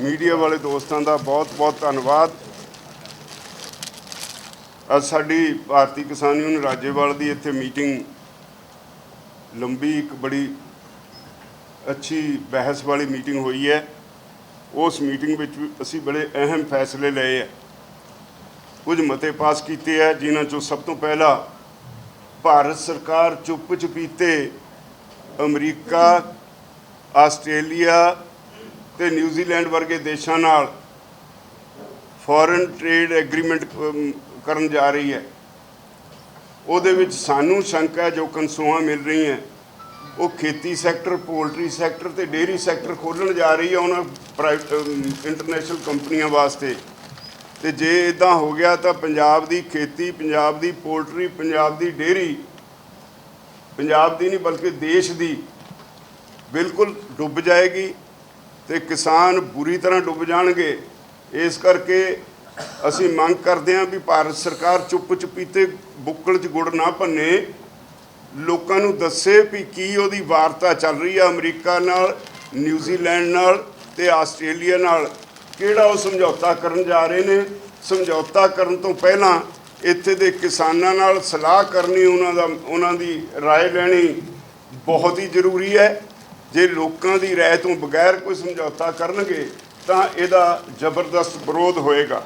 Media ਵਾਲੇ ਦੋਸਤਾਂ ਦਾ ਬਹੁਤ-ਬਹੁਤ ਧੰਨਵਾਦ। ਅੱਜ ਸਾਡੀ ਭਾਰਤੀ ਕਿਸਾਨ ਯੂਨੀਅਨ ਰਾਜੇਵਾਲ ਦੀ ਇੱਥੇ ਮੀਟਿੰਗ ਲੰਬੀ, ਇੱਕ ਬੜੀ ਅੱਛੀ ਬਹਿਸ ਵਾਲੀ ਮੀਟਿੰਗ ਹੋਈ ਹੈ। ਉਸ ਮੀਟਿੰਗ ਵਿੱਚ ਵੀ ਅਸੀਂ ਬੜੇ ਅਹਿਮ ਫੈਸਲੇ ਲਏ ਹੈ। ਕੁਝ ਮਤੇ ਪਾਸ ਕੀਤੇ ਹੈ, ਜਿਨ੍ਹਾਂ ਚੋਂ ਸਭ ਤੋਂ ਪਹਿਲਾ ਭਾਰਤ ਸਰਕਾਰ ਚੁੱਪ ਚੁਪੀਤੇ ਅਮਰੀਕਾ, ਆਸਟ੍ਰੇਲੀਆ ਤੇ ਨਿਊਜ਼ੀਲੈਂਡ ਵਰਗੇ ਦੇਸ਼ਾਂ ਨਾਲ ਫੋਰਨ ਟ੍ਰੇਡ ਐਗਰੀਮੈਂਟ ਕਰਨ ਜਾ ਰਹੀ ਹੈ। ਉਹਦੇ ਵਿੱਚ ਸਾਨੂੰ ਸ਼ੰਕਾ ਜੋ ਕਨਸੂਆਂ ਮਿਲ ਰਹੀਆਂ ਉਹ ਖੇਤੀ ਸੈਕਟਰ, ਪੋਲਟਰੀ ਸੈਕਟਰ ਤੇ ਡੇਅਰੀ ਸੈਕਟਰ ਖੋਲਣ ਜਾ ਰਹੀ ਹੈ ਉਹਨਾਂ ਪ੍ਰਾਈਵੇਟ ਇੰਟਰਨੈਸ਼ਨਲ ਕੰਪਨੀਆਂ ਵਾਸਤੇ। ਤੇ ਜੇ ਇਦਾਂ ਹੋ ਗਿਆ ਤਾਂ ਪੰਜਾਬ ਦੀ ਖੇਤੀ, ਪੰਜਾਬ ਦੀ ਪੋਲਟਰੀ, ਪੰਜਾਬ ਦੀ ਡੇਅਰੀ, ਪੰਜਾਬ ਦੀ ਨਹੀਂ ਬਲਕਿ ਦੇਸ਼ ਦੀ ਬਿਲਕੁਲ ਡੁੱਬ ਜਾਏਗੀ। ਤੇ ਕਿਸਾਨ ਬੁਰੀ ਤਰ੍ਹਾਂ ਡੁੱਬ ਜਾਣਗੇ ਇਸ ਕਰਕੇ ਅਸੀਂ ਮੰਗ ਕਰਦੇ ਹਾਂ ਵੀ ਭਾਰਤ ਸਰਕਾਰ ਚੁੱਪ ਚੁਪੀਤੇ ਬੁੱਕਲ 'ਚ ਗੁੜ ਨਾ ਭੰਨੇ ਲੋਕਾਂ ਨੂੰ ਦੱਸੇ ਵੀ ਕੀ ਉਹਦੀ ਵਾਰਤਾ ਚੱਲ ਰਹੀ ਆ ਅਮਰੀਕਾ ਨਾਲ ਨਿਊਜ਼ੀਲੈਂਡ ਨਾਲ ਤੇ ਆਸਟ੍ਰੇਲੀਆ ਨਾਲ ਕਿਹੜਾ ਉਹ ਸਮਝੌਤਾ ਕਰਨ ਜਾ ਰਹੇ ਨੇ ਸਮਝੌਤਾ ਕਰਨ ਤੋਂ ਪਹਿਲਾਂ ਇੱਥੇ ਦੇ ਕਿਸਾਨਾਂ ਨਾਲ ਸਲਾਹ ਕਰਨੀ ਉਹਨਾਂ ਦਾ ਉਹਨਾਂ ਦੀ رائے ਲੈਣੀ ਬਹੁਤ ਹੀ ਜ਼ਰੂਰੀ ਹੈ ਜੇ ਲੋਕਾਂ ਦੀ ਰਾਏ ਤੋਂ ਬਗੈਰ ਕੋਈ ਸਮਝੌਤਾ ਕਰਨਗੇ, ਤਾਂ ਇਹਦਾ ਜ਼ਬਰਦਸਤ ਵਿਰੋਧ ਹੋਏਗਾ।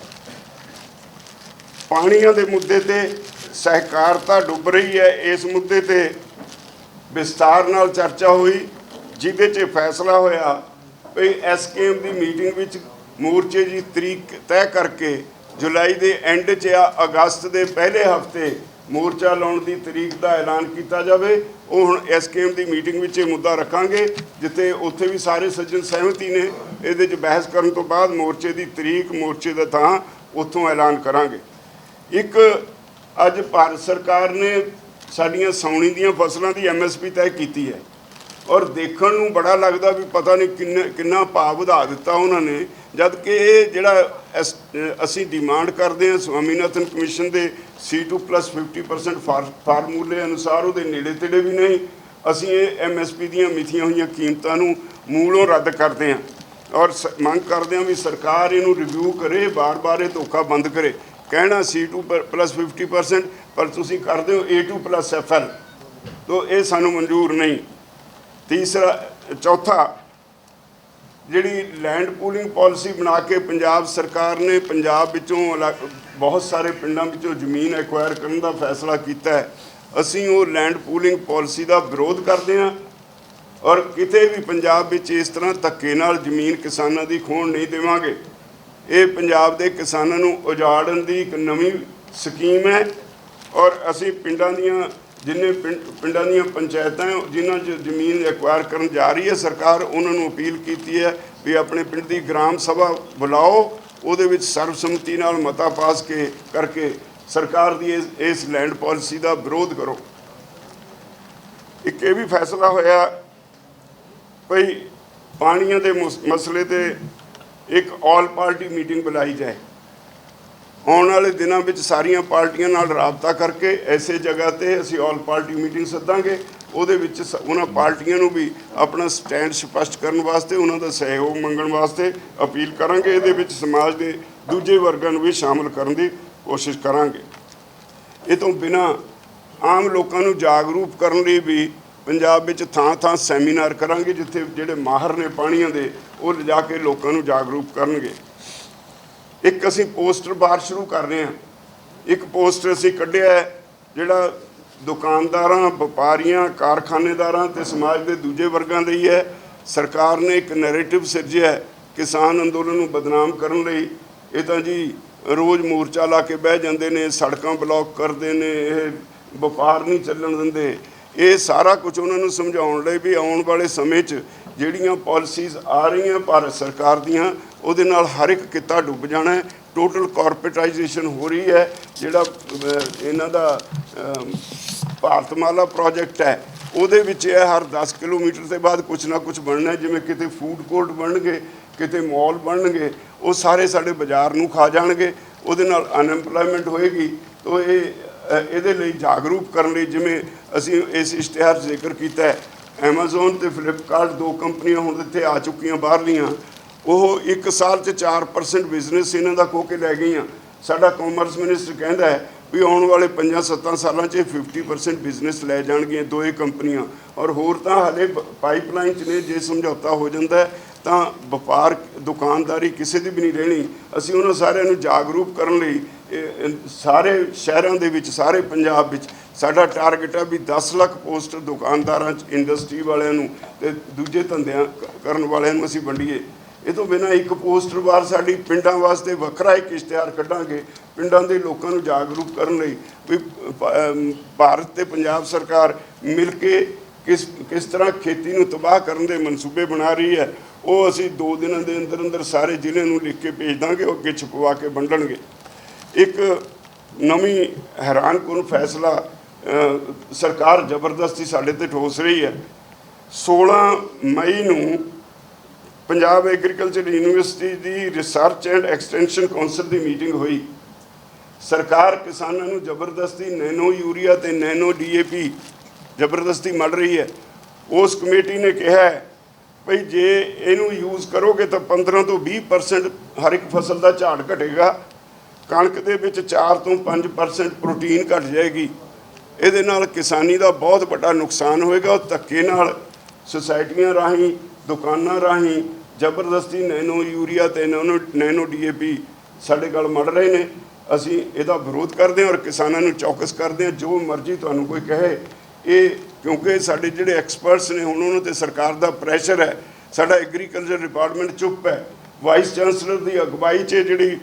ਪਾਣੀਆਂ ਦੇ ਮੁੱਦੇ ਤੇ ਸਹਿਕਾਰਤਾ ਡੁੱਬ ਰਹੀ ਹੈ। ਇਸ ਮੁੱਦੇ ਤੇ ਵਿਸਤਾਰ ਨਾਲ ਚਰਚਾ ਹੋਈ, ਜਿਹਦੇ 'ਚ ਫੈਸਲਾ ਹੋਇਆ ਵੀ ਐਸਕੇਐਮ ਦੀ ਮੀਟਿੰਗ ਵਿੱਚ ਮੋਰਚੇ ਦੀ ਤਰੀਕ ਤੈਅ ਕਰਕੇ ਜੁਲਾਈ ਦੇ ਐਂਡ 'ਚ ਆ, ਅਗਸਤ ਦੇ ਪਹਿਲੇ ਹਫ਼ਤੇ ਮੋਰਚਾ ਲਾਉਣ ਦੀ ਤਰੀਕ ਦਾ ਐਲਾਨ ਕੀਤਾ ਜਾਵੇ। ਉਹ ਹੁਣ ਐਸਕੇਐਮ ਦੀ ਮੀਟਿੰਗ ਵਿੱਚ ਇਹ ਮੁੱਦਾ ਰੱਖਾਂਗੇ, ਜਿੱਥੇ ਉੱਥੇ ਵੀ ਸਾਰੇ ਸੱਜਣ ਸਹਿਮਤੀ ਨੇ। ਇਹਦੇ 'ਚ ਬਹਿਸ ਕਰਨ ਤੋਂ ਬਾਅਦ ਮੋਰਚੇ ਦੀ ਤਰੀਕ, ਮੋਰਚੇ ਦਾ ਥਾਂ ਉੱਥੋਂ ਐਲਾਨ ਕਰਾਂਗੇ। ਇੱਕ, ਅੱਜ ਭਾਰਤ ਸਰਕਾਰ ਨੇ ਸਾਡੀਆਂ ਸਾਉਣੀ ਦੀਆਂ ਫਸਲਾਂ ਦੀ ਐਮਐਸਪੀ ਤੈਅ ਕੀਤੀ ਹੈ। ਔਰ ਦੇਖਣ ਨੂੰ ਬੜਾ ਲੱਗਦਾ ਵੀ ਪਤਾ ਨਹੀਂ ਕਿੰਨਾ ਕਿੰਨਾ ਭਾਅ ਵਧਾ ਦਿੱਤਾ ਉਹਨਾਂ ਨੇ। ਜਦ ਕਿ ਇਹ ਜਿਹੜਾ ਐਸ- ਅਸੀਂ ਡਿਮਾਂਡ ਕਰਦੇ ਹਾਂ ਸਵਾਮੀਨਾਥਨ ਕਮਿਸ਼ਨ ਦੇ C2 50% ਫਾਰ- ਫਾਰਮੂਲੇ ਅਨੁਸਾਰ, ਉਹਦੇ ਨੇੜੇ ਤੇੜੇ ਵੀ ਨਹੀਂ। ਅਸੀਂ ਇਹ ਐਮਐਸਪੀ ਦੀਆਂ ਮਿਥੀਆਂ ਹੋਈਆਂ ਕੀਮਤਾਂ ਨੂੰ ਮੂਲੋਂ ਰੱਦ ਕਰਦੇ ਹਾਂ। ਔਰ ਸ- ਮੰਗ ਕਰਦੇ ਹਾਂ ਵੀ ਸਰਕਾਰ ਇਹਨੂੰ ਰਿਵਿਊ ਕਰੇ, ਬਾਰ-ਬਾਰ ਇਹ ਧੋਖਾ ਬੰਦ ਕਰੇ। ਕਹਿਣਾ C2 50% ਪਰ ਤੁਸੀਂ ਕਰਦੇ ਹੋ A2 FL ਤੋ ਇਹ ਸਾਨੂੰ ਮਨਜ਼ੂਰ ਨਹੀਂ। ਤੀਸਰਾ, ਚੌਥਾ ਜਿਹੜੀ ਲੈਂਡ ਪੂਲਿੰਗ ਪਾਲਿਸੀ ਬਣਾ ਕੇ ਪੰਜਾਬ ਸਰਕਾਰ ਨੇ ਪੰਜਾਬ ਵਿੱਚੋਂ ਇਲਾ- ਬਹੁਤ ਸਾਰੇ ਪਿੰਡਾਂ ਵਿੱਚੋਂ ਜ਼ਮੀਨ ਐਕਵਾਇਰ ਕਰਨ ਦਾ ਫੈਸਲਾ ਕੀਤਾ ਹੈ। ਅਸੀਂ ਉਹ ਲੈਂਡ ਪੂਲਿੰਗ ਪਾਲਿਸੀ ਦਾ ਵਿਰੋਧ ਕਰਦੇ ਹਾਂ ਔਰ ਕਿਤੇ ਵੀ ਪੰਜਾਬ ਵਿੱਚ ਇਸ ਤਰ੍ਹਾਂ ਧੱਕੇ ਨਾਲ ਜ਼ਮੀਨ ਕਿਸਾਨਾਂ ਦੀ ਖੋਣ ਨਹੀਂ ਦੇਵਾਂਗੇ। ਇਹ ਪੰਜਾਬ ਦੇ ਕਿਸਾਨਾਂ ਨੂੰ ਉਜਾੜਨ ਦੀ ਇੱਕ ਨਵੀਂ ਸਕੀਮ ਹੈ ਔਰ ਅਸੀਂ ਪਿੰਡਾਂ ਦੀਆਂ ਜਿੰਨੇ ਪਿੰਡ- ਪਿੰਡਾਂ ਦੀਆਂ ਪੰਚਾਇਤਾਂ ਜਿਨ੍ਹਾਂ 'ਚ ਜ਼ਮੀਨ ਐਕਵਾਇਰ ਕਰਨ ਜਾ ਰਹੀ ਹੈ, ਸਰਕਾਰ ਉਹਨਾਂ ਨੂੰ ਅਪੀਲ ਕੀਤੀ ਹੈ ਵੀ ਆਪਣੇ ਪਿੰਡ ਦੀ ਗ੍ਰਾਮ ਸਭਾ ਬੁਲਾਓ, ਉਹਦੇ ਵਿੱਚ ਸਰਬਸੰਮਤੀ ਨਾਲ ਮਤਾ ਪਾਸ ਕੇ, ਕਰਕੇ ਸਰਕਾਰ ਦੀ ਇਸ- ਇਸ ਲੈਂਡ ਪਾਲਿਸੀ ਦਾ ਵਿਰੋਧ ਕਰੋ। ਇੱਕ ਇਹ ਵੀ ਫੈਸਲਾ ਹੋਇਆ ਭਈ ਪਾਣੀਆਂ ਦੇ ਮੁਸ- ਮਸਲੇ ਤੇ ਇੱਕ ਆਲ ਪਾਰਟੀ ਮੀਟਿੰਗ ਬੁਲਾਈ ਜਾਏ। ਆਉਣ ਵਾਲੇ ਦਿਨਾਂ ਵਿੱਚ ਸਾਰੀਆਂ ਪਾਰਟੀਆਂ ਨਾਲ ਰਾਬਤਾ ਕਰਕੇ ਐਸੇ ਜਗ੍ਹਾ ਤੇ ਅਸੀਂ ਆਲ ਪਾਰਟੀ ਮੀਟਿੰਗ ਸੱਦਾਂਗੇ। ਉਹਦੇ ਵਿੱਚ ਸ- ਉਹਨਾਂ ਪਾਰਟੀਆਂ ਨੂੰ ਵੀ ਆਪਣਾ ਸਟੈਂਡ ਸਪਸ਼ਟ ਕਰਨ ਵਾਸਤੇ, ਉਹਨਾਂ ਦਾ ਸਹਿਯੋਗ ਮੰਗਣ ਵਾਸਤੇ ਅਪੀਲ ਕਰਾਂਗੇ। ਇਹਦੇ ਵਿੱਚ ਸਮਾਜ ਦੇ ਦੂਜੇ ਵਰਗਾਂ ਨੂੰ ਵੀ ਸ਼ਾਮਲ ਕਰਨ ਦੀ ਕੋਸ਼ਿਸ਼ ਕਰਾਂਗੇ। ਇਹ ਤੋਂ ਬਿਨਾ ਆਮ ਲੋਕਾਂ ਨੂੰ ਜਾਗਰੂਕ ਕਰਨ ਲਈ ਵੀ ਪੰਜਾਬ ਵਿੱਚ ਥਾਂ-ਥਾਂ ਸੈਮੀਨਾਰ ਕਰਾਂਗੇ, ਜਿੱਥੇ ਜਿਹੜੇ ਮਾਹਰ ਨੇ ਪਾਣੀਆਂ ਦੇ, ਉਹ ਲਿਜਾ ਕੇ ਲੋਕਾਂ ਨੂੰ ਜਾਗਰੂਕ ਕਰਨਗੇ। ਇੱਕ ਅਸੀਂ ਪੋਸਟਰ ਬਾਹਰ ਸ਼ੁਰੂ ਕਰ ਰਹੇ ਹਾਂ। ਇੱਕ ਪੋਸਟਰ ਅਸੀਂ ਕੱਢਿਆ ਜਿਹੜਾ ਦੁਕਾਨਦਾਰਾਂ, ਵਪਾਰੀਆਂ, ਕਾਰਖਾਨੇਦਾਰਾਂ ਤੇ ਸਮਾਜ ਦੇ ਦੂਜੇ ਵਰਗਾਂ ਲਈ ਹੈ ਸਰਕਾਰ ਨੇ ਇੱਕ ਨੈਰੇਟਿਵ ਸਿਰਜਿਆ ਕਿਸਾਨ ਅੰਦੋਲਨ ਨੂੰ ਬਦਨਾਮ ਕਰਨ ਲਈ। ਇਹ ਤਾਂ ਜੀ ਰੋਜ਼ ਮੋਰਚਾ ਲਾ ਕੇ ਬਹਿ ਜਾਂਦੇ ਨੇ, ਸੜਕਾਂ ਬਲੌਕ ਕਰਦੇ ਨੇ, ਇਹ ਵਪਾਰ ਨਹੀਂ ਚੱਲਣ ਦਿੰਦੇ। ਇਹ ਸਾਰਾ ਕੁਝ ਉਹਨਾਂ ਨੂੰ ਸਮਝਾਉਣ ਲਈ ਵੀ ਆਉਣ ਵਾਲੇ ਸਮੇਂ 'ਚ ਜਿਹੜੀਆਂ ਪਾਲਿਸੀਜ਼ ਆ ਰਹੀਆਂ ਭਾਰਤ ਸਰਕਾਰ ਦੀਆਂ ਉਹਦੇ ਨਾਲ ਹਰ ਇੱਕ ਕਿੱਤਾ ਡੁੱਬ ਜਾਣਾ ਟੋਟਲ ਕਾਰਪੋਰੇਟਾਈਜੇਸ਼ਨ ਹੋ ਰਹੀ ਹੈ। ਜਿਹੜਾ ਇਹਨਾਂ ਦਾ ਭਾਰਤਮਾਲਾ ਪ੍ਰੋਜੈਕਟ ਹੈ, ਉਹਦੇ ਵਿੱਚ ਇਹ ਹਰ 10 ਕਿਲੋਮੀਟਰ ਦੇ ਬਾਅਦ ਕੁਝ ਨਾ ਕੁਝ ਬਣਨਾ ਜਿਵੇਂ ਕਿਤੇ ਫੂਡ ਕੋਰਟ ਬਣਨਗੇ, ਕਿਤੇ ਮਾਲ ਬਣਨਗੇ, ਉਹ ਸਾਰੇ ਸਾਡੇ ਬਾਜ਼ਾਰ ਨੂੰ ਖਾ ਜਾਣਗੇ। ਉਹਦੇ ਨਾਲ ਅਨਐਮਪਲੋਇਮੈਂਟ ਹੋਏਗੀ। ਤੋ ਇਹ ਇਹਦੇ ਲਈ ਜਾਗਰੂਕ ਕਰਨ ਲਈ ਜਿਵੇਂ ਅਸੀਂ ਇਸ ਇਸ਼ਤਿਹਾਰ ਜ਼ਿਕਰ ਕੀਤਾ ਹੈ। ਐਮਾਜ਼ੋਨ ਤੇ ਫਲਿੱਪਕਾਰਟ ਦੋ ਕੰਪਨੀਆਂ ਹੁਣ ਇੱਥੇ ਆ ਚੁੱਕੀਆਂ ਬਾਹਰਲੀਆਂ। ਉਹ ਇੱਕ ਸਾਲ 'ਚ 4% ਬਿਜ਼ਨਸ ਇਹਨਾਂ ਦਾ ਖੋ ਕੇ ਲੈ ਗਈਆਂ। ਸਾਡਾ ਕਾਮਰਸ ਮਿਨਿਸਟਰ ਕਹਿੰਦਾ ਹੈ ਵੀ ਆਉਣ ਵਾਲੇ 5-7 ਸਾਲਾਂ 'ਚ ਇਹ 50% ਬਿਜ਼ਨਸ ਲੈ ਜਾਣਗੀਆਂ ਦੋਏ ਕੰਪਨੀਆਂ। ਔਰ ਹੋਰ ਤਾਂ ਹਲੇ ਪਾਈਪਲਾਈਨ 'ਚ ਨੇ, ਜੇ ਸਮਝੌਤਾ ਹੋ ਜਾਂਦਾ ਤਾਂ ਵਪਾਰ, ਦੁਕਾਨਦਾਰੀ ਕਿਸੇ ਦੀ ਵੀ ਨਹੀਂ ਰਹਿਣੀ। ਅਸੀਂ ਉਹਨਾਂ ਸਾਰਿਆਂ ਨੂੰ ਜਾਗਰੂਕ ਕਰਨ ਲਈ ਸਾਰੇ ਸ਼ਹਿਰਾਂ ਦੇ ਵਿੱਚ, ਸਾਰੇ ਪੰਜਾਬ ਵਿੱਚ ਸਾਡਾ ਟਾਰਗੇਟ ਹੈ ਵੀ 10 ਲੱਖ ਪੋਸਟਰ ਦੁਕਾਨਦਾਰਾਂ 'ਚ ਇੰਡਸਟਰੀ ਵਾਲਿਆਂ ਨੂੰ ਤੇ ਦੂਜੇ ਧੰਦਿਆਂ ਕਰਨ ਵਾਲਿਆਂ ਨੂੰ ਅਸੀਂ ਵੰਡੀਏ। ਇਹ ਤੋਂ ਬਿਨਾਂ ਇੱਕ ਪੋਸਟਰ ਵਾਰ ਸਾਡੀ ਪਿੰਡਾਂ ਵਾਸਤੇ ਵੱਖਰਾ ਇੱਕ ਇਸ਼ਤਿਹਾਰ ਕੱਢਾਂਗੇ, ਪਿੰਡਾਂ ਦੇ ਲੋਕਾਂ ਨੂੰ ਜਾਗਰੂਕ ਕਰਨ ਲਈ ਵੀ ਭਾਰਤ ਤੇ ਪੰਜਾਬ ਸਰਕਾਰ ਮਿਲ ਕੇ ਕਿਸ ਕਿਸ ਤਰ੍ਹਾਂ ਖੇਤੀ ਨੂੰ ਤਬਾਹ ਕਰਨ ਦੇ ਮਨਸੂਬੇ ਬਣਾ ਰਹੀ ਹੈ, ਉਹ ਅਸੀਂ 2 ਦਿਨਾਂ ਦੇ ਅੰਦਰ ਅੰਦਰ ਸਾਰੇ ਜ਼ਿਲ੍ਹੇ ਨੂੰ ਲਿਖ ਕੇ ਭੇਜ ਦਾਂਗੇ, ਉਹ ਅੱਗੇ ਛਪਵਾ ਕੇ ਵੰਡਣਗੇ। ਇੱਕ ਨਵੀਂ ਹੈਰਾਨਕੁਨ ਫੈਸਲਾ ਸਰਕਾਰ ਜ਼ਬਰਦਸਤੀ ਸਾਡੇ ਤੇ ਠੋਸ ਰਹੀ ਹੈ। 16 ਮਈ ਨੂੰ ਪੰਜਾਬ ਐਗਰੀਕਲਚਰ ਯੂਨੀਵਰਸਿਟੀ ਦੀ ਰਿਸਰਚ ਐਂਡ ਐਕਸਟੈਂਸ਼ਨ ਕੌਂਸਲ ਦੀ ਮੀਟਿੰਗ ਹੋਈ। ਸਰਕਾਰ ਕਿਸਾਨਾਂ ਨੂੰ ਜ਼ਬਰਦਸਤੀ ਨੈਨੋ ਯੂਰੀਆ ਤੇ ਨੈਨੋ ਡੀਏਪੀ ਜ਼ਬਰਦਸਤੀ ਮਿਲ ਰਹੀ ਹੈ। ਉਸ ਕਮੇਟੀ ਨੇ ਕਿਹਾ ਹੈ ਭਈ ਜੇ ਇਹਨੂੰ ਯੂਜ਼ ਕਰੋਗੇ ਤਾਂ 15 ਤੋਂ 20% ਹਰ ਇੱਕ ਫਸਲ ਦਾ ਝਾੜ ਘਟੇਗਾ। ਕਣਕ ਦੇ ਵਿੱਚ 4 ਤੋਂ 5% ਪ੍ਰੋਟੀਨ ਘਟ ਜਾਏਗੀ। ਇਹਦੇ ਨਾਲ ਕਿਸਾਨੀ ਦਾ ਬਹੁਤ ਵੱਡਾ ਨੁਕਸਾਨ ਹੋਏਗਾ। ਉਹ ਧੱਕੇ ਨਾਲ ਸੁਸਾਇਟੀਆਂ ਰਾਹੀਂ ਦੁਕਾਨਾਂ ਰਾਹੀਂ ਜ਼ਬਰਦਸਤੀ ਨੈਨੋ ਯੂਰੀਆ ਤੇ ਨੈਨੋ ਨੈਨੋ ਡੀਏਪੀ ਸਾਡੇ ਗੱਲ ਮੜ ਰਹੇ ਨੇ। ਅਸੀਂ ਇਹਦਾ ਵਿਰੋਧ ਕਰਦੇ ਹਾਂ ਔਰ ਕਿਸਾਨਾਂ ਨੂੰ ਚੌਕਸ ਕਰਦੇ ਹਾਂ, ਜੋ ਮਰਜ਼ੀ ਤੁਹਾਨੂੰ ਕੋਈ ਕਹੇ। ਇਹ ਕਿਉਂਕਿ ਸਾਡੇ ਜਿਹੜੇ ਐਕਸਪਰਟਸ ਨੇ, ਹੁਣ ਉਹਨਾਂ ਤੇ ਸਰਕਾਰ ਦਾ ਪ੍ਰੈਸ਼ਰ ਹੈ। ਸਾਡਾ ਐਗਰੀਕਲਚਰ ਡਿਪਾਰਟਮੈਂਟ ਚੁੱਪ ਹੈ। ਵਾਈਸ ਚਾਂਸਲਰ ਦੀ ਅਗਵਾਈ 'ਚ ਜਿਹੜੀ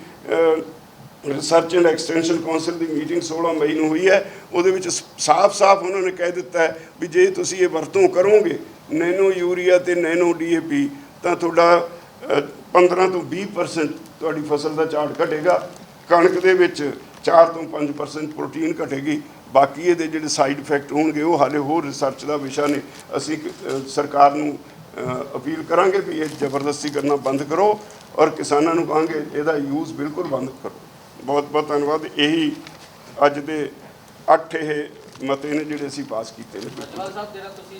ਰਿਸਰਚ ਐਂਡ ਐਕਸਟੈਂਸ਼ਨ ਕੌਂਸਲ ਦੀ ਮੀਟਿੰਗ 16 ਮਈ ਨੂੰ ਹੋਈ ਹੈ। ਉਹਦੇ ਵਿੱਚ ਸਾਫ਼-ਸਾਫ਼ ਉਹਨਾਂ ਨੇ ਕਹਿ ਦਿੱਤਾ ਹੈ ਵੀ ਜੇ ਤੁਸੀਂ ਇਹ ਵਰਤੋਂ ਕਰੋਗੇ ਨੈਨੋ ਯੂਰੀਆ ਤੇ ਨੈਨੋ ਡੀਏਪੀ ਤਾਂ ਤੁਹਾਡਾ ਅ, 15 ਤੋਂ 20% ਤੁਹਾਡੀ ਫਸਲ ਦਾ ਝਾੜ ਘਟੇਗਾ। ਕਣਕ ਦੇ ਵਿੱਚ 4 ਤੋਂ 5% ਪ੍ਰੋਟੀਨ ਘਟੇਗੀ। ਬਾਕੀ ਇਹਦੇ ਜਿਹੜੇ ਸਾਈਡ ਇਫੈਕਟ ਹੋਣਗੇ ਉਹ ਹਾਲੇ ਹੋਰ ਰਿਸਰਚ ਦਾ ਵਿਸ਼ਾ ਨੇ। ਅਸੀਂ ਸਰਕਾਰ ਨੂੰ ਅਪੀਲ ਕਰਾਂਗੇ ਵੀ ਇਹ ਜ਼ਬਰਦਸਤੀ ਕਰਨਾ ਬੰਦ ਕਰੋ ਔਰ ਕਿਸਾਨਾਂ ਨੂੰ ਕਹਾਂਗੇ ਇਹਦਾ ਯੂਜ਼ ਬਿਲਕੁਲ ਬੰਦ ਕਰੋ। ਬਹੁਤ ਬਹੁਤ ਧੰਨਵਾਦ। ਇਹੀ ਅੱਜ ਦੇ ਅੱਠ ਇਹ ਮਤੇ ਨੇ ਜਿਹੜੇ ਅਸੀਂ ਪਾਸ ਕੀਤੇ ਨੇ। ਸਾਹਿਬ ਜਿਹੜਾ ਤੁਸੀਂ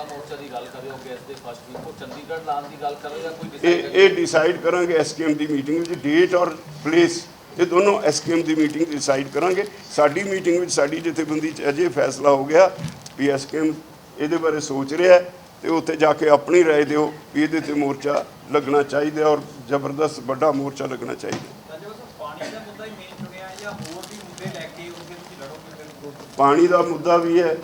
ਮੋਰਚਾ ਦੀ ਗੱਲ ਕਰ ਰਹੇ ਹੋ ਕਿ ਇਸ ਦੇ ਫਸਟ ਵੀਕ ਉਹ ਚੰਡੀਗੜ੍ਹ ਲਾਉਣ ਦੀ ਗੱਲ ਕਰ ਰਹੇ ਹੋ ਜਾਂ ਕੋਈ ਇਹ ਡਿਸਾਈਡ ਇਹ ਡਿਸਾਈਡ ਕਰਾਂਗੇ ਐਸਕੇਐਮ ਦੀ ਮੀਟਿੰਗ ਵਿੱਚ ਡੇਟ ਔਰ ਪਲੇਸ ਇਹ ਦੋਨੋਂ ਐਸਕੇਐਮ ਦੀ ਮੀਟਿੰਗ ਡਿਸਾਈਡ ਕਰਾਂਗੇ ਸਾਡੀ ਮੀਟਿੰਗ ਵਿੱਚ ਸਾਡੀ ਜਥੇਬੰਦੀ ਚ ਅਜੇ ਫੈਸਲਾ ਹੋ ਗਿਆ ਵੀ ਐਸਕੇਐਮ ਇਹਦੇ ਬਾਰੇ ਸੋਚ ਰਿਹਾ ਹੈ ਤੇ ਉੱਥੇ ਜਾ ਕੇ ਆਪਣੀ رائے ਦਿਓ ਵੀ ਇਹਦੇ ਤੇ ਮੋਰਚਾ ਲੱਗਣਾ ਚਾਹੀਦਾ ਔਰ ਜ਼ਬਰਦਸਤ ਵੱਡਾ ਮੋਰਚਾ ਲੱਗਣਾ ਚਾਹੀਦਾ ਰਾਜਾ ਬਸ ਪਾਣੀ ਦਾ ਮੁੱਦਾ ਹੀ ਮੇਨ ਚੁਣਿਆ ਹੈ ਜਾਂ ਹੋਰ ਵੀ ਮੁੱਦੇ ਲੈ ਕੇ ਉਹਦੇ ਤੁਸੀਂ ਲੜੋਗੇ ਫਿਰ ਗਰੁੱਪ ਪਾਣੀ ਦਾ ਮੁੱਦਾ ਵੀ ਹੈ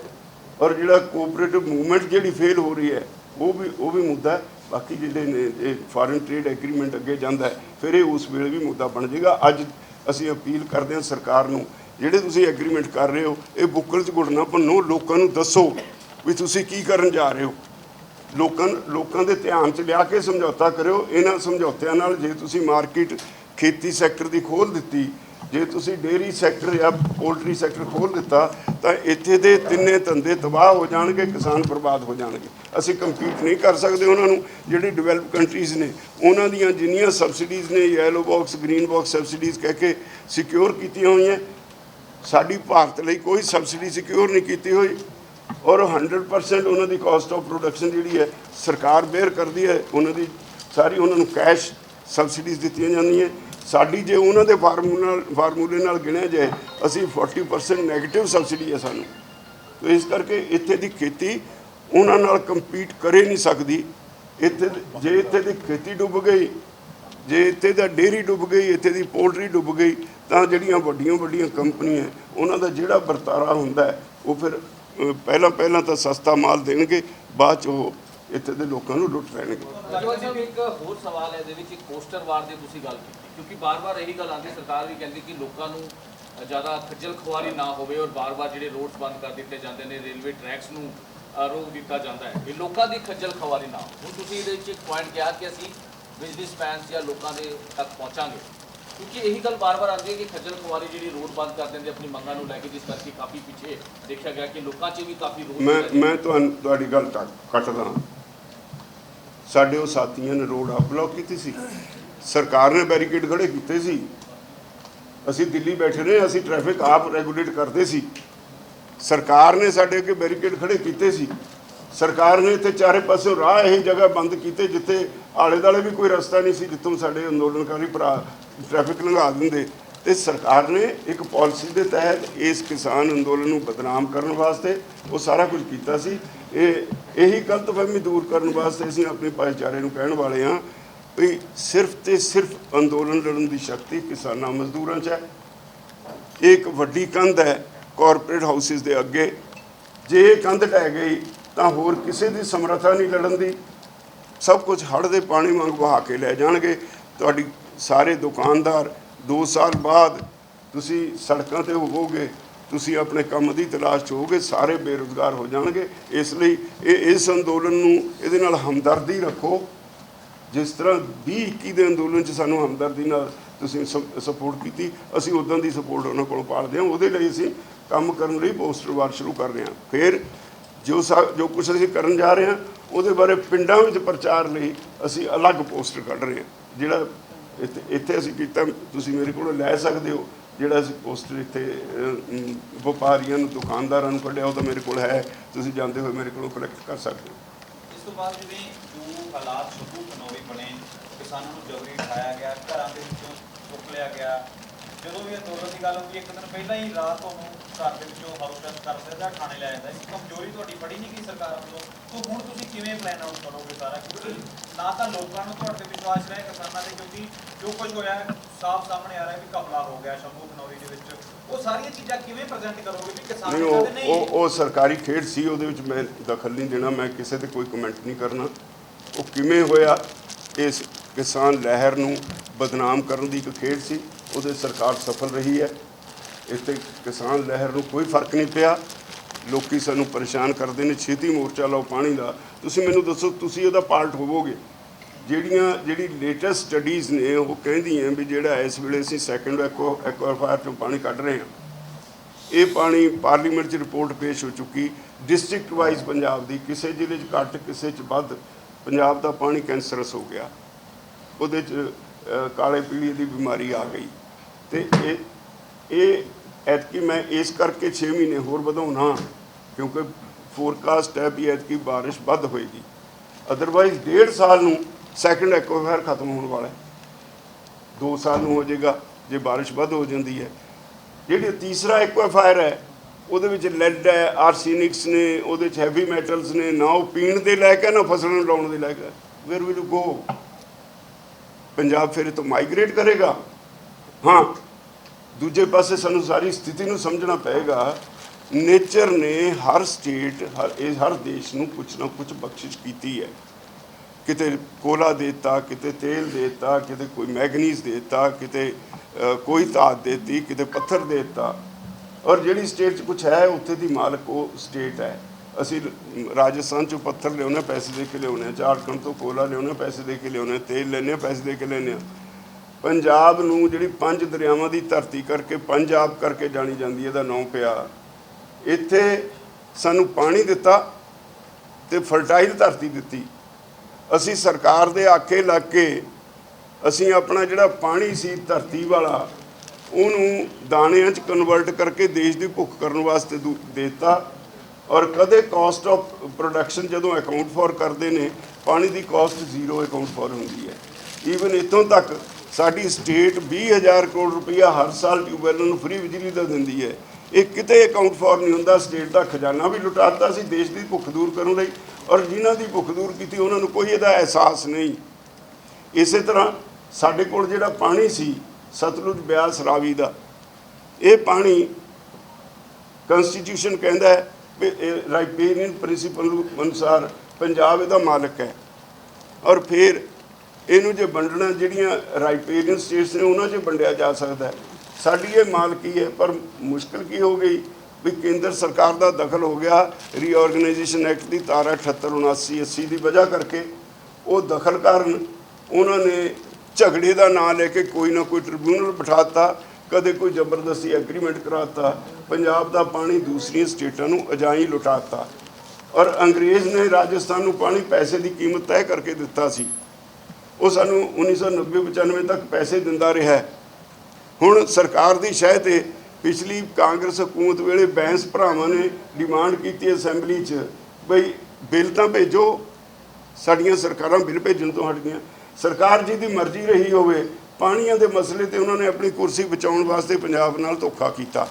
ਔਰ ਜਿਹੜਾ ਕੋਆਪਰੇਟਿਵ ਮੂਵਮੈਂਟ ਜਿਹੜੀ ਫੇਲ ਹੋ ਰਹੀ ਹੈ, ਉਹ ਵੀ ਉਹ ਵੀ ਮੁੱਦਾ ਹੈ। ਬਾਕੀ ਜਿਹੜੇ ਨੇ, ਇਹ ਫਾਰਨ ਟ੍ਰੇਡ ਐਗਰੀਮੈਂਟ ਅੱਗੇ ਜਾਂਦਾ ਹੈ, ਫਿਰ ਇਹ ਉਸ ਵੇਲੇ ਵੀ ਮੁੱਦਾ ਬਣ ਜਾਏਗਾ। ਅੱਜ ਅਸੀਂ ਅਪੀਲ ਕਰਦੇ ਹਾਂ ਸਰਕਾਰ ਨੂੰ, ਜਿਹੜੇ ਤੁਸੀਂ ਐਗਰੀਮੈਂਟ ਕਰ ਰਹੇ ਹੋ, ਇਹ ਬੁੱਕਲ 'ਚ ਗੁੜਨਾ ਭੰਨੋ, ਲੋਕਾਂ ਨੂੰ ਦੱਸੋ ਵੀ ਤੁਸੀਂ ਕੀ ਕਰਨ ਜਾ ਰਹੇ ਹੋ। ਲੋਕਾਂ ਲੋਕਾਂ ਦੇ ਧਿਆਨ 'ਚ ਲਿਆ ਕੇ ਸਮਝੌਤਾ ਕਰਿਓ। ਇਹਨਾਂ ਸਮਝੌਤਿਆਂ ਨਾਲ ਜੇ ਤੁਸੀਂ ਮਾਰਕੀਟ ਖੇਤੀ ਸੈਕਟਰ ਦੀ ਖੋਲ ਦਿੱਤੀ ਜੇ ਤੁਸੀਂ ਡੇਅਰੀ ਸੈਕਟਰ ਜਾਂ ਪੋਲਟਰੀ ਸੈਕਟਰ ਖੋਲ ਦਿੱਤਾ, ਤਾਂ ਇੱਥੇ ਦੇ ਤਿੰਨੇ ਧੰਦੇ ਤਬਾਹ ਹੋ ਜਾਣਗੇ, ਕਿਸਾਨ ਬਰਬਾਦ ਹੋ ਜਾਣਗੇ। ਅਸੀਂ ਕੰਪੀਟ ਨਹੀਂ ਕਰ ਸਕਦੇ ਉਹਨਾਂ ਨੂੰ, ਜਿਹੜੀ ਡਿਵੈਲਪ ਕੰਟਰੀਜ਼ ਨੇ, ਉਹਨਾਂ ਦੀਆਂ ਜਿੰਨੀਆਂ ਸਬਸਿਡੀਜ਼ ਨੇ yellow box green box subsidies ਕਹਿ ਕੇ ਸਿਕਿਉਰ ਕੀਤੀਆਂ ਹੋਈਆਂ। ਸਾਡੀ ਭਾਰਤ ਲਈ ਕੋਈ ਸਬਸਿਡੀ ਸਿਕਿਉਰ ਨਹੀਂ ਕੀਤੀ ਹੋਈ। ਔਰ 100% ਉਹਨਾਂ ਦੀ ਕਾਸਟ ਆਫ ਪ੍ਰੋਡਕਸ਼ਨ ਜਿਹੜੀ ਹੈ, ਸਰਕਾਰ ਬੇਅਰ ਕਰਦੀ ਹੈ। ਉਹਨਾਂ ਦੀ ਸਾਰੀ ਉਹਨਾਂ ਨੂੰ ਕੈਸ਼ ਸਬਸਿਡੀਜ਼ ਦਿੱਤੀਆਂ ਜਾਂਦੀਆਂ। ਸਾਡੀ ਜੇ ਉਹਨਾਂ ਦੇ ਫਾਰਮੂਲਾ ਫਾਰਮੂਲੇ ਨਾਲ ਗਿਣਿਆ ਜਾਏ, ਅਸੀਂ 40% 네ਗੇਟਿਵ ਸਬਸਿਡੀ ਹੈ ਸਾਨੂੰ। ਤੋ ਇਸ ਕਰਕੇ ਇੱਥੇ ਦੀ ਖੇਤੀ ਉਹਨਾਂ ਨਾਲ ਕੰਪੀਟ ਕਰੇ ਨਹੀਂ ਸਕਦੀ। ਇੱਥੇ ਜੇ ਇੱਥੇ ਦੀ ਖੇਤੀ ਡੁੱਬ ਗਈ, ਜੇ ਇੱਥੇ ਦਾ ਡੇਅਰੀ ਡੁੱਬ ਗਈ, ਇੱਥੇ ਦੀ ਪੋਲਟਰੀ ਡੁੱਬ ਗਈ, ਤਾਂ ਜਿਹੜੀਆਂ ਵੱਡੀਆਂ ਵੱਡੀਆਂ ਕੰਪਨੀਆਂ ਉਹਨਾਂ ਦਾ ਜਿਹੜਾ ਵਰਤਾਰਾ ਹੁੰਦਾ ਉਹ ਫਿਰ ਪਹਿਲਾਂ ਪਹਿਲਾਂ ਤਾਂ ਸਸਤਾ ਮਾਲ ਦੇਣਗੇ, ਬਾਅਦ ਚ ਉਹ ਇੱਥੇ ਦੇ ਲੋਕਾਂ ਨੂੰ ਲੁੱਟ ਲੈਣਗੇ ਜਵਾਲ ਸਾਹਿਬ ਇੱਕ ਹੋਰ ਸਵਾਲ ਹੈ ਇਹਦੇ ਵਿੱਚ ਇੱਕ ਪੋਸਟਰ ਵਾਰ ਦੀ ਤੁਸੀਂ ਗੱਲ ਕੀਤੀ ਕਿਉਂਕਿ ਬਾਰ-ਬਾਰ ਇਹੀ ਗੱਲ ਆਉਂਦੀ ਸਰਕਾਰ ਵੀ ਕਹਿੰਦੀ ਕਿ ਲੋਕਾਂ ਨੂੰ ਅ, ਜ਼ਿਆਦਾ ਖੱਜਲ ਖੁਆਰੀ ਨਾ ਹੋਵੇ ਔਰ ਬਾਰ-ਬਾਰ ਜਿਹੜੇ ਰੋਡਸ ਬੰਦ ਕਰ ਦਿੱਤੇ ਜਾਂਦੇ ਨੇ ਰੇਲਵੇ ਟਰੈਕਸ ਨੂੰ ਅ, ਰੋਕ ਦਿੱਤਾ ਜਾਂਦਾ ਹੈ ਇਹ ਲੋਕਾਂ ਦੀ ਖੱਜਲ ਖੁਆਰੀ ਨਾ ਹੋ। ਹੁਣ ਤੁਸੀਂ ਇਹਦੇ ਵਿੱਚ ਇੱਕ ਪੁਆਇੰਟ ਕਿਹਾ ਕਿ ਅਸੀਂ ਬਿਜ਼ਨਸ ਮੈਨਸ ਜਾਂ ਲੋਕਾਂ ਦੇ ਤੱਕ ਪਹੁੰਚਾਂਗੇ ਕਿਉਂਕਿ ਇਹੀ ਗੱਲ ਬਾਰ-ਬਾਰ ਆਉਂਦੀ ਹੈ ਕਿ ਖੱਜਲ ਖੁਆਰੀ ਜਿਹੜੀ ਰੋਡ ਬੰਦ ਕਰ ਦਿੰਦੇ ਆਪਣੀ ਮੰਗਾਂ ਨੂੰ ਲੈ ਕੇ ਜਿਸ ਕਰਕੇ ਕਾਫੀ ਪਿੱਛੇ ਦੇਖਿਆ ਗਿਆ ਕਿ ਲੋਕਾਂ 'ਚ ਵੀ ਕਾਫੀ ਰੋਸ ਮੈਂ ਹੈ। ਮੈਂ ਤੁਹਾਨੂੰ ਤੁਹਾਡੀ ਗੱਲ ਕੱਟ- ਕੱਟਦਾ ਸਾਡੇ ਉਹ ਸਾਥੀਆਂ ਨੇ ਰੋਡ ਆਪ ਬਲੌਕ ਕੀਤੀ ਸੀ। ਸਰਕਾਰ ਨੇ ਬੈਰੀਕੇਡ ਖੜੇ ਕੀਤੇ ਸੀ। ਅਸੀਂ ਦਿੱਲੀ ਬੈਠੇ ਰਹੇ, ਅਸੀਂ ਟ੍ਰੈਫਿਕ ਆਪ ਰੈਗੂਲੇਟ ਕਰਦੇ ਸੀ। ਸਰਕਾਰ ਨੇ ਸਾਡੇ ਅੱਗੇ ਬੈਰੀਕੇਡ ਖੜੇ ਕੀਤੇ ਸੀ। ਸਰਕਾਰ ਨੇ ਇੱਥੇ ਚਾਰੇ ਪਾਸੇ ਰਾਹ ਇਹ ਜਗ੍ਹਾ ਬੰਦ ਕੀਤੇ, ਜਿੱਥੇ ਆਲੇ ਦਾਲੇ ਵੀ ਕੋਈ ਰਸਤਾ ਨਹੀਂ ਸੀ, ਜਿੱਥੋਂ ਸਾਡੇ ਅੰਦੋਲਨਕਾਰੀ ਭਰਾ ਟ੍ਰੈਫਿਕ ਲੰਘਾ ਦਿੰਦੇ। ਤੇ ਸਰਕਾਰ ਨੇ ਇੱਕ ਪਾਲਿਸੀ ਦੇ ਤਹਿਤ ਇਸ ਕਿਸਾਨ ਅੰਦੋਲਨ ਨੂੰ ਬਦਨਾਮ ਕਰਨ ਵਾਸਤੇ ਉਹ ਸਾਰਾ ਕੁਝ ਕੀਤਾ ਸੀ। ਇਹ, ਇਹੀ ਗਲਤਫਹਿਮੀ ਦੂਰ ਕਰਨ ਵਾਸਤੇ ਅਸੀਂ ਆਪਣੇ ਭਾਈਚਾਰੇ ਨੂੰ ਕਹਿਣ ਵਾਲੇ ਹਾਂ ਵੀ ਸਿਰਫ ਤੇ ਸਿਰਫ ਅੰਦੋਲਨ ਲੜਨ ਦੀ ਸ਼ਕਤੀ ਕਿਸਾਨਾਂ ਮਜ਼ਦੂਰਾਂ 'ਚ ਹੈ। ਇਹ ਇੱਕ ਵੱਡੀ ਕੰਧ ਹੈ ਕਾਰਪੋਰੇਟ ਹਾਊਸਿਸ ਦੇ ਅੱਗੇ। ਜੇ ਇਹ ਕੰਧ ਢਹਿ ਗਈ ਤਾਂ ਹੋਰ ਕਿਸੇ ਦੀ ਸਮਰੱਥਾ ਨਹੀਂ ਲੜਨ ਦੀ। ਸਭ ਕੁਝ ਹੜ੍ਹ ਦੇ ਪਾਣੀ ਵਾਂਗ ਵਹਾ ਕੇ ਲੈ ਜਾਣਗੇ। ਤੁਹਾਡੀ ਸਾਰੇ ਦੁਕਾਨਦਾਰ 2 ਸਾਲ ਬਾਅਦ ਤੁਸੀਂ ਸੜਕਾਂ ਤੇ ਹੋਵੋਗੇ, ਤੁਸੀਂ ਆਪਣੇ ਕੰਮ ਦੀ ਤਲਾਸ਼ 'ਚ ਹੋਗੇ ਸਾਰੇ ਬੇਰੁਜ਼ਗਾਰ ਹੋ ਜਾਣਗੇ। ਇਸ ਲਈ ਇਹ, ਇਸ ਅੰਦੋਲਨ ਨੂੰ ਇਹਦੇ ਨਾਲ ਹਮਦਰਦੀ ਰੱਖੋ। ਜਿਸ ਤਰ੍ਹਾਂ 20 21 ਦੇ ਅੰਦੋਲਨ 'ਚ ਸਾਨੂੰ ਹਮਦਰਦੀ ਨਾਲ ਤੁਸੀਂ ਸਪੋਰਟ ਕੀਤੀ, ਅਸੀਂ ਉਦੋਂ ਦੀ ਸਪੋਰਟ ਉਹਨਾਂ ਕੋਲੋਂ ਪਾਲਦੇ ਹਾਂ। ਉਹਦੇ ਲਈ ਅਸੀਂ ਕੰਮ ਕਰਨ ਲਈ ਪੋਸਟਰ ਵਾਰ ਸ਼ੁਰੂ ਕਰ ਰਹੇ ਹਾਂ। ਫਿਰ ਜੋ ਸਾ- ਜੋ ਕੁਝ ਅਸੀਂ ਕਰਨ ਜਾ ਰਹੇ ਹਾਂ, ਉਹਦੇ ਬਾਰੇ ਪਿੰਡਾਂ ਵਿੱਚ ਪ੍ਰਚਾਰ ਲਈ ਅਸੀਂ ਅਲੱਗ ਪੋਸਟਰ ਕੱਢ ਰਹੇ ਹਾਂ, ਜਿਹੜਾ ਇੱਥੇ ਇੱਥੇ ਅਸੀਂ ਕੀਤਾ, ਤੁਸੀਂ ਮੇਰੇ ਕੋਲੋਂ ਲੈ ਸਕਦੇ ਹੋ। ਜਿਹੜਾ ਅਸੀਂ ਪੋਸਟਰ ਇੱਥੇ ਵਪਾਰੀਆਂ ਨੂੰ, ਦੁਕਾਨਦਾਰਾਂ ਨੂੰ ਕੱਢਿਆ, ਉਹ ਤਾਂ ਮੇਰੇ ਕੋਲ ਹੈ। ਤੁਸੀਂ ਜਾਂਦੇ ਹੋਏ ਮੇਰੇ ਕੋਲੋਂ ਕਲੈਕਟ ਕਰ ਸਕਦੇ ਹੋ। ਇਸ ਤੋਂ ਬਾਅਦ ਜਿਵੇਂ ਜੋ ਹਾਲਾਤ ਸ਼ੁਰੂ ਖਨੌਰੀ ਬਣੇ, ਕਿਸਾਨਾਂ ਨੂੰ ਜਬਰੀ ਉਠਾਇਆ ਗਿਆ, ਘਰਾਂ ਦੇ ਵਿੱਚੋਂ ਚੁੱਕ ਲਿਆ ਗਿਆ ਜਦੋਂ ਵੀ ਅੰਦੋਲਨ ਦੀ ਗੱਲ ਹੁੰਦੀ ਇੱਕ ਦਿਨ ਪਹਿਲਾਂ ਹੀ ਰਾਤ ਨੂੰ ਘਰ ਦੇ ਵਿੱਚੋਂ ਹਾਊਸ ਅਰੈਸਟ ਕਰ ਦਿੰਦਾ ਥਾਣੇ ਲੈ ਜਾਂਦਾ ਇਸ ਕਮਜ਼ੋਰੀ ਤੁਹਾਡੀ ਫੜੀ ਨਹੀਂ ਗਈ ਸਰਕਾਰ ਵੱਲੋਂ? ਤੋਂ ਹੁਣ ਤੁਸੀਂ ਕਿਵੇਂ ਪਲਾਨ ਆਊਟ ਕਰੋਗੇ ਸਾਰਾ? ਕਿਉਂਕਿ ਨਾ ਤਾਂ ਲੋਕਾਂ ਨੂੰ ਤੁਹਾਡੇ ਤੇ ਵਿਸ਼ਵਾਸ ਰਹੇ ਕਿਸਾਨਾਂ ਤੇ ਕਿਉਂਕਿ ਜੋ ਕੁਝ ਹੋਇਆ ਹੈ ਸਾਫ਼ ਸਾਹਮਣੇ ਆ ਰਿਹਾ ਵੀ ਕਮਲਾ ਹੋ ਗਿਆ ਸ਼ੰਭੂ ਖਨੌਰੀ ਦੇ ਵਿੱਚ। ਉਹ ਸਾਰੀਆਂ ਚੀਜ਼ਾਂ ਕਿਵੇਂ ਪ੍ਰੈਜ਼ੈਂਟ ਕਰੋਗੇ ਵੀ ਕਿਸਾਨ ਦੇ ਨਹੀਂ? ਉਹ ਉਹ ਸਰਕਾਰੀ ਖੇਡ ਸੀ ਉਹਦੇ ਵਿੱਚ ਮੈਂ ਦਖਲ ਨਹੀਂ ਦੇਣਾ ਮੈਂ ਕਿਸੇ ਤੇ ਕੋਈ ਕਮੈਂਟ ਨਹੀਂ ਕਰਨਾ। ਉਹ ਕਿਵੇਂ ਹੋਇਆ? ਇਸ ਕਿਸਾਨ ਲਹਿਰ ਨੂੰ ਬਦਨਾਮ ਕਰਨ ਦੀ ਇੱਕ ਖੇਡ ਸੀ। ਉਹਦੇ ਸਰਕਾਰ ਸਫਲ ਰਹੀ ਹੈ। ਇੱਥੇ ਕਿਸਾਨ ਲਹਿਰ ਨੂੰ ਕੋਈ ਫ਼ਰਕ ਨਹੀਂ ਪਿਆ। ਲੋਕੀ ਸਾਨੂੰ ਪਰੇਸ਼ਾਨ ਕਰਦੇ ਨੇ, ਛੇਤੀ ਮੋਰਚਾ ਲਾਓ ਪਾਣੀ ਦਾ। ਤੁਸੀਂ ਮੈਨੂੰ ਦੱਸੋ, ਤੁਸੀਂ ਉਹਦਾ ਪਾਰਟ ਹੋਵੋਗੇ? ਜਿਹੜੀਆਂ, ਜਿਹੜੀ ਲੇਟੈਸਟ ਸਟੱਡੀਜ਼ ਨੇ, ਉਹ ਕਹਿੰਦੀਆਂ ਵੀ ਜਿਹੜਾ ਇਸ ਵੇਲੇ ਅਸੀਂ ਸੈਕੰਡ ਐਕੋ ਐਕਵਾਫਾਇਰ ਚੋਂ ਪਾਣੀ ਕੱਢ ਰਹੇ ਹਾਂ। ਇਹ ਪਾਣੀ ਪਾਰਲੀਮੈਂਟ 'ਚ ਰਿਪੋਰਟ ਪੇਸ਼ ਹੋ ਚੁੱਕੀ। ਡਿਸਟ੍ਰਿਕਟ ਵਾਈਜ਼ ਪੰਜਾਬ ਦੀ ਕਿਸੇ ਜ਼ਿਲ੍ਹੇ 'ਚ ਘੱਟ, ਕਿਸੇ 'ਚ ਵੱਧ, ਪੰਜਾਬ ਦਾ ਪਾਣੀ ਕੈਂਸਰਸ ਹੋ ਗਿਆ। ਉਹਦੇ 'ਚ ਕਾਲੇ ਪੀਲੀਏ ਦੀ ਬਿਮਾਰੀ ਆ ਗਈ। ਤੇ ਇਹ ਇਹ ਐਤਕੀ ਮੈਂ ਇਸ ਕਰਕੇ 6 ਮਹੀਨੇ ਹੋਰ ਵਧਾਉਣਾ, ਕਿਉਂਕਿ ਫੋਰਕਾਸਟ ਹੈ ਵੀ ਐਤਕੀ ਬਾਰਿਸ਼ ਵੱਧ ਹੋਏਗੀ। ਅਦਰਵਾਈਜ਼ ਡੇਢ ਸਾਲ ਨੂੰ ਸੈਕੰਡ ਐਕਵਾਫਾਇਰ ਖਤਮ ਹੋਣ ਵਾਲਾ ਹੈ। 2 ਸਾਲ ਨੂੰ ਹੋ ਜਾਏਗਾ, ਜੇ ਬਾਰਿਸ਼ ਵੱਧ ਹੋ ਜਾਂਦੀ ਹੈ। ਜਿਹੜੀ ਤੀਸਰਾ ਐਕਵਾਫਾਇਰ ਹੈ, ਉਹਦੇ ਵਿੱਚ ਲੈਡ ਹੈ ਆਰਸੈਨਿਕਸ ਨੇ, ਉਹਦੇ ਚ ਹੈਵੀ ਮੈਟਲਸ ਨੇ, ਨਾ ਉਹ ਪੀਣ ਦੇ ਲਾਇਕ ਹੈ, ਨਾ ਫਸਲਾਂ ਨੂੰ ਲਾਉਣ ਦੇ ਲਾਇਕ ਹੈ। ਵੇਅਰ ਵਿਲ ਗੋ ਪੰਜਾਬ ਫਿਰ ਇਹ ਤੋਂ ਮਾਈਗ੍ਰੇਟ ਕਰੇਗਾ। ਹਾਂ। ਦੂਜੇ ਪਾਸੇ ਸਾਨੂੰ ਸਾਰੀ ਸਥਿਤੀ ਨੂੰ ਸਮਝਣਾ ਪਏਗਾ। ਨੇਚਰ ਨੇ ਹਰ ਸਟੇਟ ਹਰ ਇਹ ਹਰ ਦੇਸ਼ ਨੂੰ ਕੁਝ ਨਾ ਕੁਝ ਬਖਸ਼ਿਸ਼ ਕੀਤੀ ਹੈ। ਕਿਤੇ ਕੋਲਾ ਦੇਤਾ ਕਿਤੇ ਤੇਲ ਦੇਤਾ ਕਿਤੇ ਕੋਈ ਮੈਗਨੀਜ਼ ਦੇਤਾ ਕਿਤੇ ਕੋਈ ਧਾਤ ਦੇਤੀ ਕਿਤੇ ਪੱਥਰ ਦੇਤਾ। ਔਰ ਜਿਹੜੀ ਸਟੇਟ 'ਚ ਕੁਝ ਹੈ ਉੱਥੇ ਦੀ ਮਾਲਕ ਉਹ ਸਟੇਟ ਹੈ। ਅਸੀਂ ਰਾਜਸਥਾਨ 'ਚੋਂ ਪੱਥਰ ਲਿਆਉਂਦੇ ਪੈਸੇ ਦੇ ਕੇ ਲਿਆਉਂਦੇ ਹਾਂ ਝਾਰਖੰਡ ਤੋਂ ਕੋਲਾ ਲਿਆਉਂਦੇ ਪੈਸੇ ਦੇ ਕੇ ਲਿਆਉਂਦੇ ਹਾਂ, ਤੇਲ ਲੈਂਦੇ ਹਾਂ ਪੈਸੇ ਦੇ ਕੇ ਲੈਂਦੇ ਹਾਂ। ਪੰਜਾਬ ਨੂੰ ਜਿਹੜੀ ਪੰਜ ਦਰਿਆਵਾਂ ਦੀ ਧਰਤੀ ਕਰਕੇ ਪੰਜਾਬ ਕਰਕੇ ਜਾਣੀ ਜਾਂਦੀ ਹੈ, ਇਹਦਾ ਨਾਂ ਪਿਆ। ਇੱਥੇ ਸਾਨੂੰ ਪਾਣੀ ਦਿੱਤਾ ਤੇ ਫਰਟਾਈਲ ਧਰਤੀ ਦਿੱਤੀ। ਅਸੀਂ ਸਰਕਾਰ ਦੇ ਆਖੇ ਲੱਗ ਕੇ ਅਸੀਂ ਆਪਣਾ ਜਿਹੜਾ ਪਾਣੀ ਸੀ ਧਰਤੀ ਵਾਲਾ, ਉਹਨੂੰ ਦਾਣਿਆਂ 'ਚ ਕਨਵਰਟ ਕਰਕੇ ਦੇਸ਼ ਦੀ ਭੁੱਖ ਕਰਨ ਵਾਸਤੇ ਦੂ- ਦੇਤਾ। ਔਰ ਕਦੇ ਕਾਸਟ ਆਫ ਪ੍ਰੋਡਕਸ਼ਨ ਜਦੋਂ ਅਕਾਊਂਟ ਫਾਰ ਕਰਦੇ ਨੇ, ਪਾਣੀ ਦੀ ਕਾਸਟ ਜ਼ੀਰੋ ਅਕਾਊਂਟ ਫਾਰ ਹੁੰਦੀ ਹੈ। ਈਵਨ ਇਤੋਂ ਤੱਕ ਸਾਡੀ ਸਟੇਟ 20000 ਕਰੋੜ ਰੁਪਈਆ ਹਰ ਸਾਲ ਟਿਊਬਵੈੱਲਾਂ ਨੂੰ ਫ੍ਰੀ ਬਿਜਲੀ ਦਾ ਦਿੰਦੀ ਹੈ। ਇਹ ਕਿਤੇ ਅਕਾਊਂਟ ਫੋਰ ਨਹੀਂ ਹੁੰਦਾ ਸਟੇਟ ਦਾ ਖਜ਼ਾਨਾ ਵੀ ਲੁਟਾਤਾ ਸੀ, ਦੇਸ਼ ਦੀ ਭੁੱਖ ਦੂਰ ਕਰਨ ਲਈ ਔਰ ਜਿਨ੍ਹਾਂ ਦੀ ਭੁੱਖ ਦੂਰ ਕੀਤੀ ਉਹਨਾਂ ਨੂੰ ਕੋਈ ਇਹਦਾ ਅਹਿਸਾਸ ਨਹੀਂ। ਇਸੇ ਤਰ੍ਹਾਂ ਸਾਡੇ ਕੋਲ ਜਿਹੜਾ ਪਾਣੀ ਸੀ, ਸਤਲੁਜ ਬਿਆਸ ਰਾਵੀ ਦਾ, ਇਹ ਪਾਣੀ ਕਨਸਟੀਟਿਊਸ਼ਨ ਕਹਿੰਦਾ ਹੈ ਵੀ ਰਾਈਪੇਰੀਅਨ ਪ੍ਰਿੰਸੀਪਲ ਅਨੁਸਾਰ ਪੰਜਾਬ ਇਹਦਾ ਮਾਲਕ ਹੈ। ਔਰ ਫਿਰ ਇਹਨੂੰ ਜੇ ਵੰਡਣਾ, ਜਿਹੜੀਆਂ ਰਾਈਪੇਰੀਅਨ ਸਟੇਟਸ ਨੇ, ਉਹਨਾਂ 'ਚ ਵੰਡਿਆ ਜਾ ਸਕਦਾ ਹੈ। ਸਾਡੀ ਇਹ ਮਾਲਕੀ ਹੈ? ਪਰ ਮੁਸ਼ਕਲ ਕੀ ਹੋ ਗਈ? ਵੀ ਕੇਂਦਰ ਸਰਕਾਰ ਦਾ ਦਖਲ ਹੋ ਗਿਆ। ਰੀਆਰਗੇਨਾਈਜੇਸ਼ਨ ਐਕਟ ਦੀ ਧਾਰਾ 78 79 80 ਦੀ ਵਜ੍ਹਾ ਕਰਕੇ ਉਹ ਦਖਲ ਕਾਰਨ ਉਹਨਾਂ ਨੇ ਝਗੜੇ ਦਾ ਨਾਂ ਲੈ ਕੇ ਕੋਈ ਨਾ ਕੋਈ ਟ੍ਰਿਬਿਊਨਲ ਬਿਠਾਤਾ ਕਦੇ ਕੋਈ ਜ਼ਬਰਦਸਤੀ ਐਗਰੀਮੈਂਟ ਕਰਾਤਾ ਪੰਜਾਬ ਦਾ ਪਾਣੀ ਦੂਸਰੀਆਂ ਸਟੇਟਾਂ ਨੂੰ ਅਜਾਈ ਲੁਟਾਤਾ ਔਰ ਅੰਗਰੇਜ਼ ਨੇ ਰਾਜਸਥਾਨ ਨੂੰ ਪਾਣੀ ਪੈਸੇ ਦੀ ਕੀਮਤ ਤੈਅ ਕਰਕੇ ਦਿੱਤਾ ਸੀ। ਉਹ ਸਾਨੂੰ 1990 95 ਤੱਕ ਪੈਸੇ ਦਿੰਦਾ ਰਿਹਾ ਹੁਣ ਸਰਕਾਰ ਦੀ ਸ਼ਹਿ ਤੇ ਪਿਛਲੀ ਕਾਂਗਰਸ ਹਕੂਮਤ ਵੇਲੇ ਬੈਂਸ ਭਰਾਵਾਂ ਨੇ ਡਿਮਾਂਡ ਕੀਤੀ ਅਸੈਂਬਲੀ 'ਚ, ਬਈ ਬਿੱਲ ਤਾਂ ਭੇਜੋ, ਸਾਡੀਆਂ ਸਰਕਾਰਾਂ ਬਿੱਲ ਭੇਜਣ ਤੋਂ ਹਟ ਗਈਆਂ। ਸਰਕਾਰ ਜੀ ਦੀ ਮਰਜ਼ੀ ਰਹੀ ਹੋਵੇ, ਪਾਣੀਆਂ ਦੇ ਮਸਲੇ ਤੇ ਉਹਨਾਂ ਨੇ ਆਪਣੀ ਕੁਰਸੀ ਬਚਾਉਣ ਵਾਸਤੇ ਪੰਜਾਬ ਨਾਲ ਧੋਖਾ ਕੀਤਾ।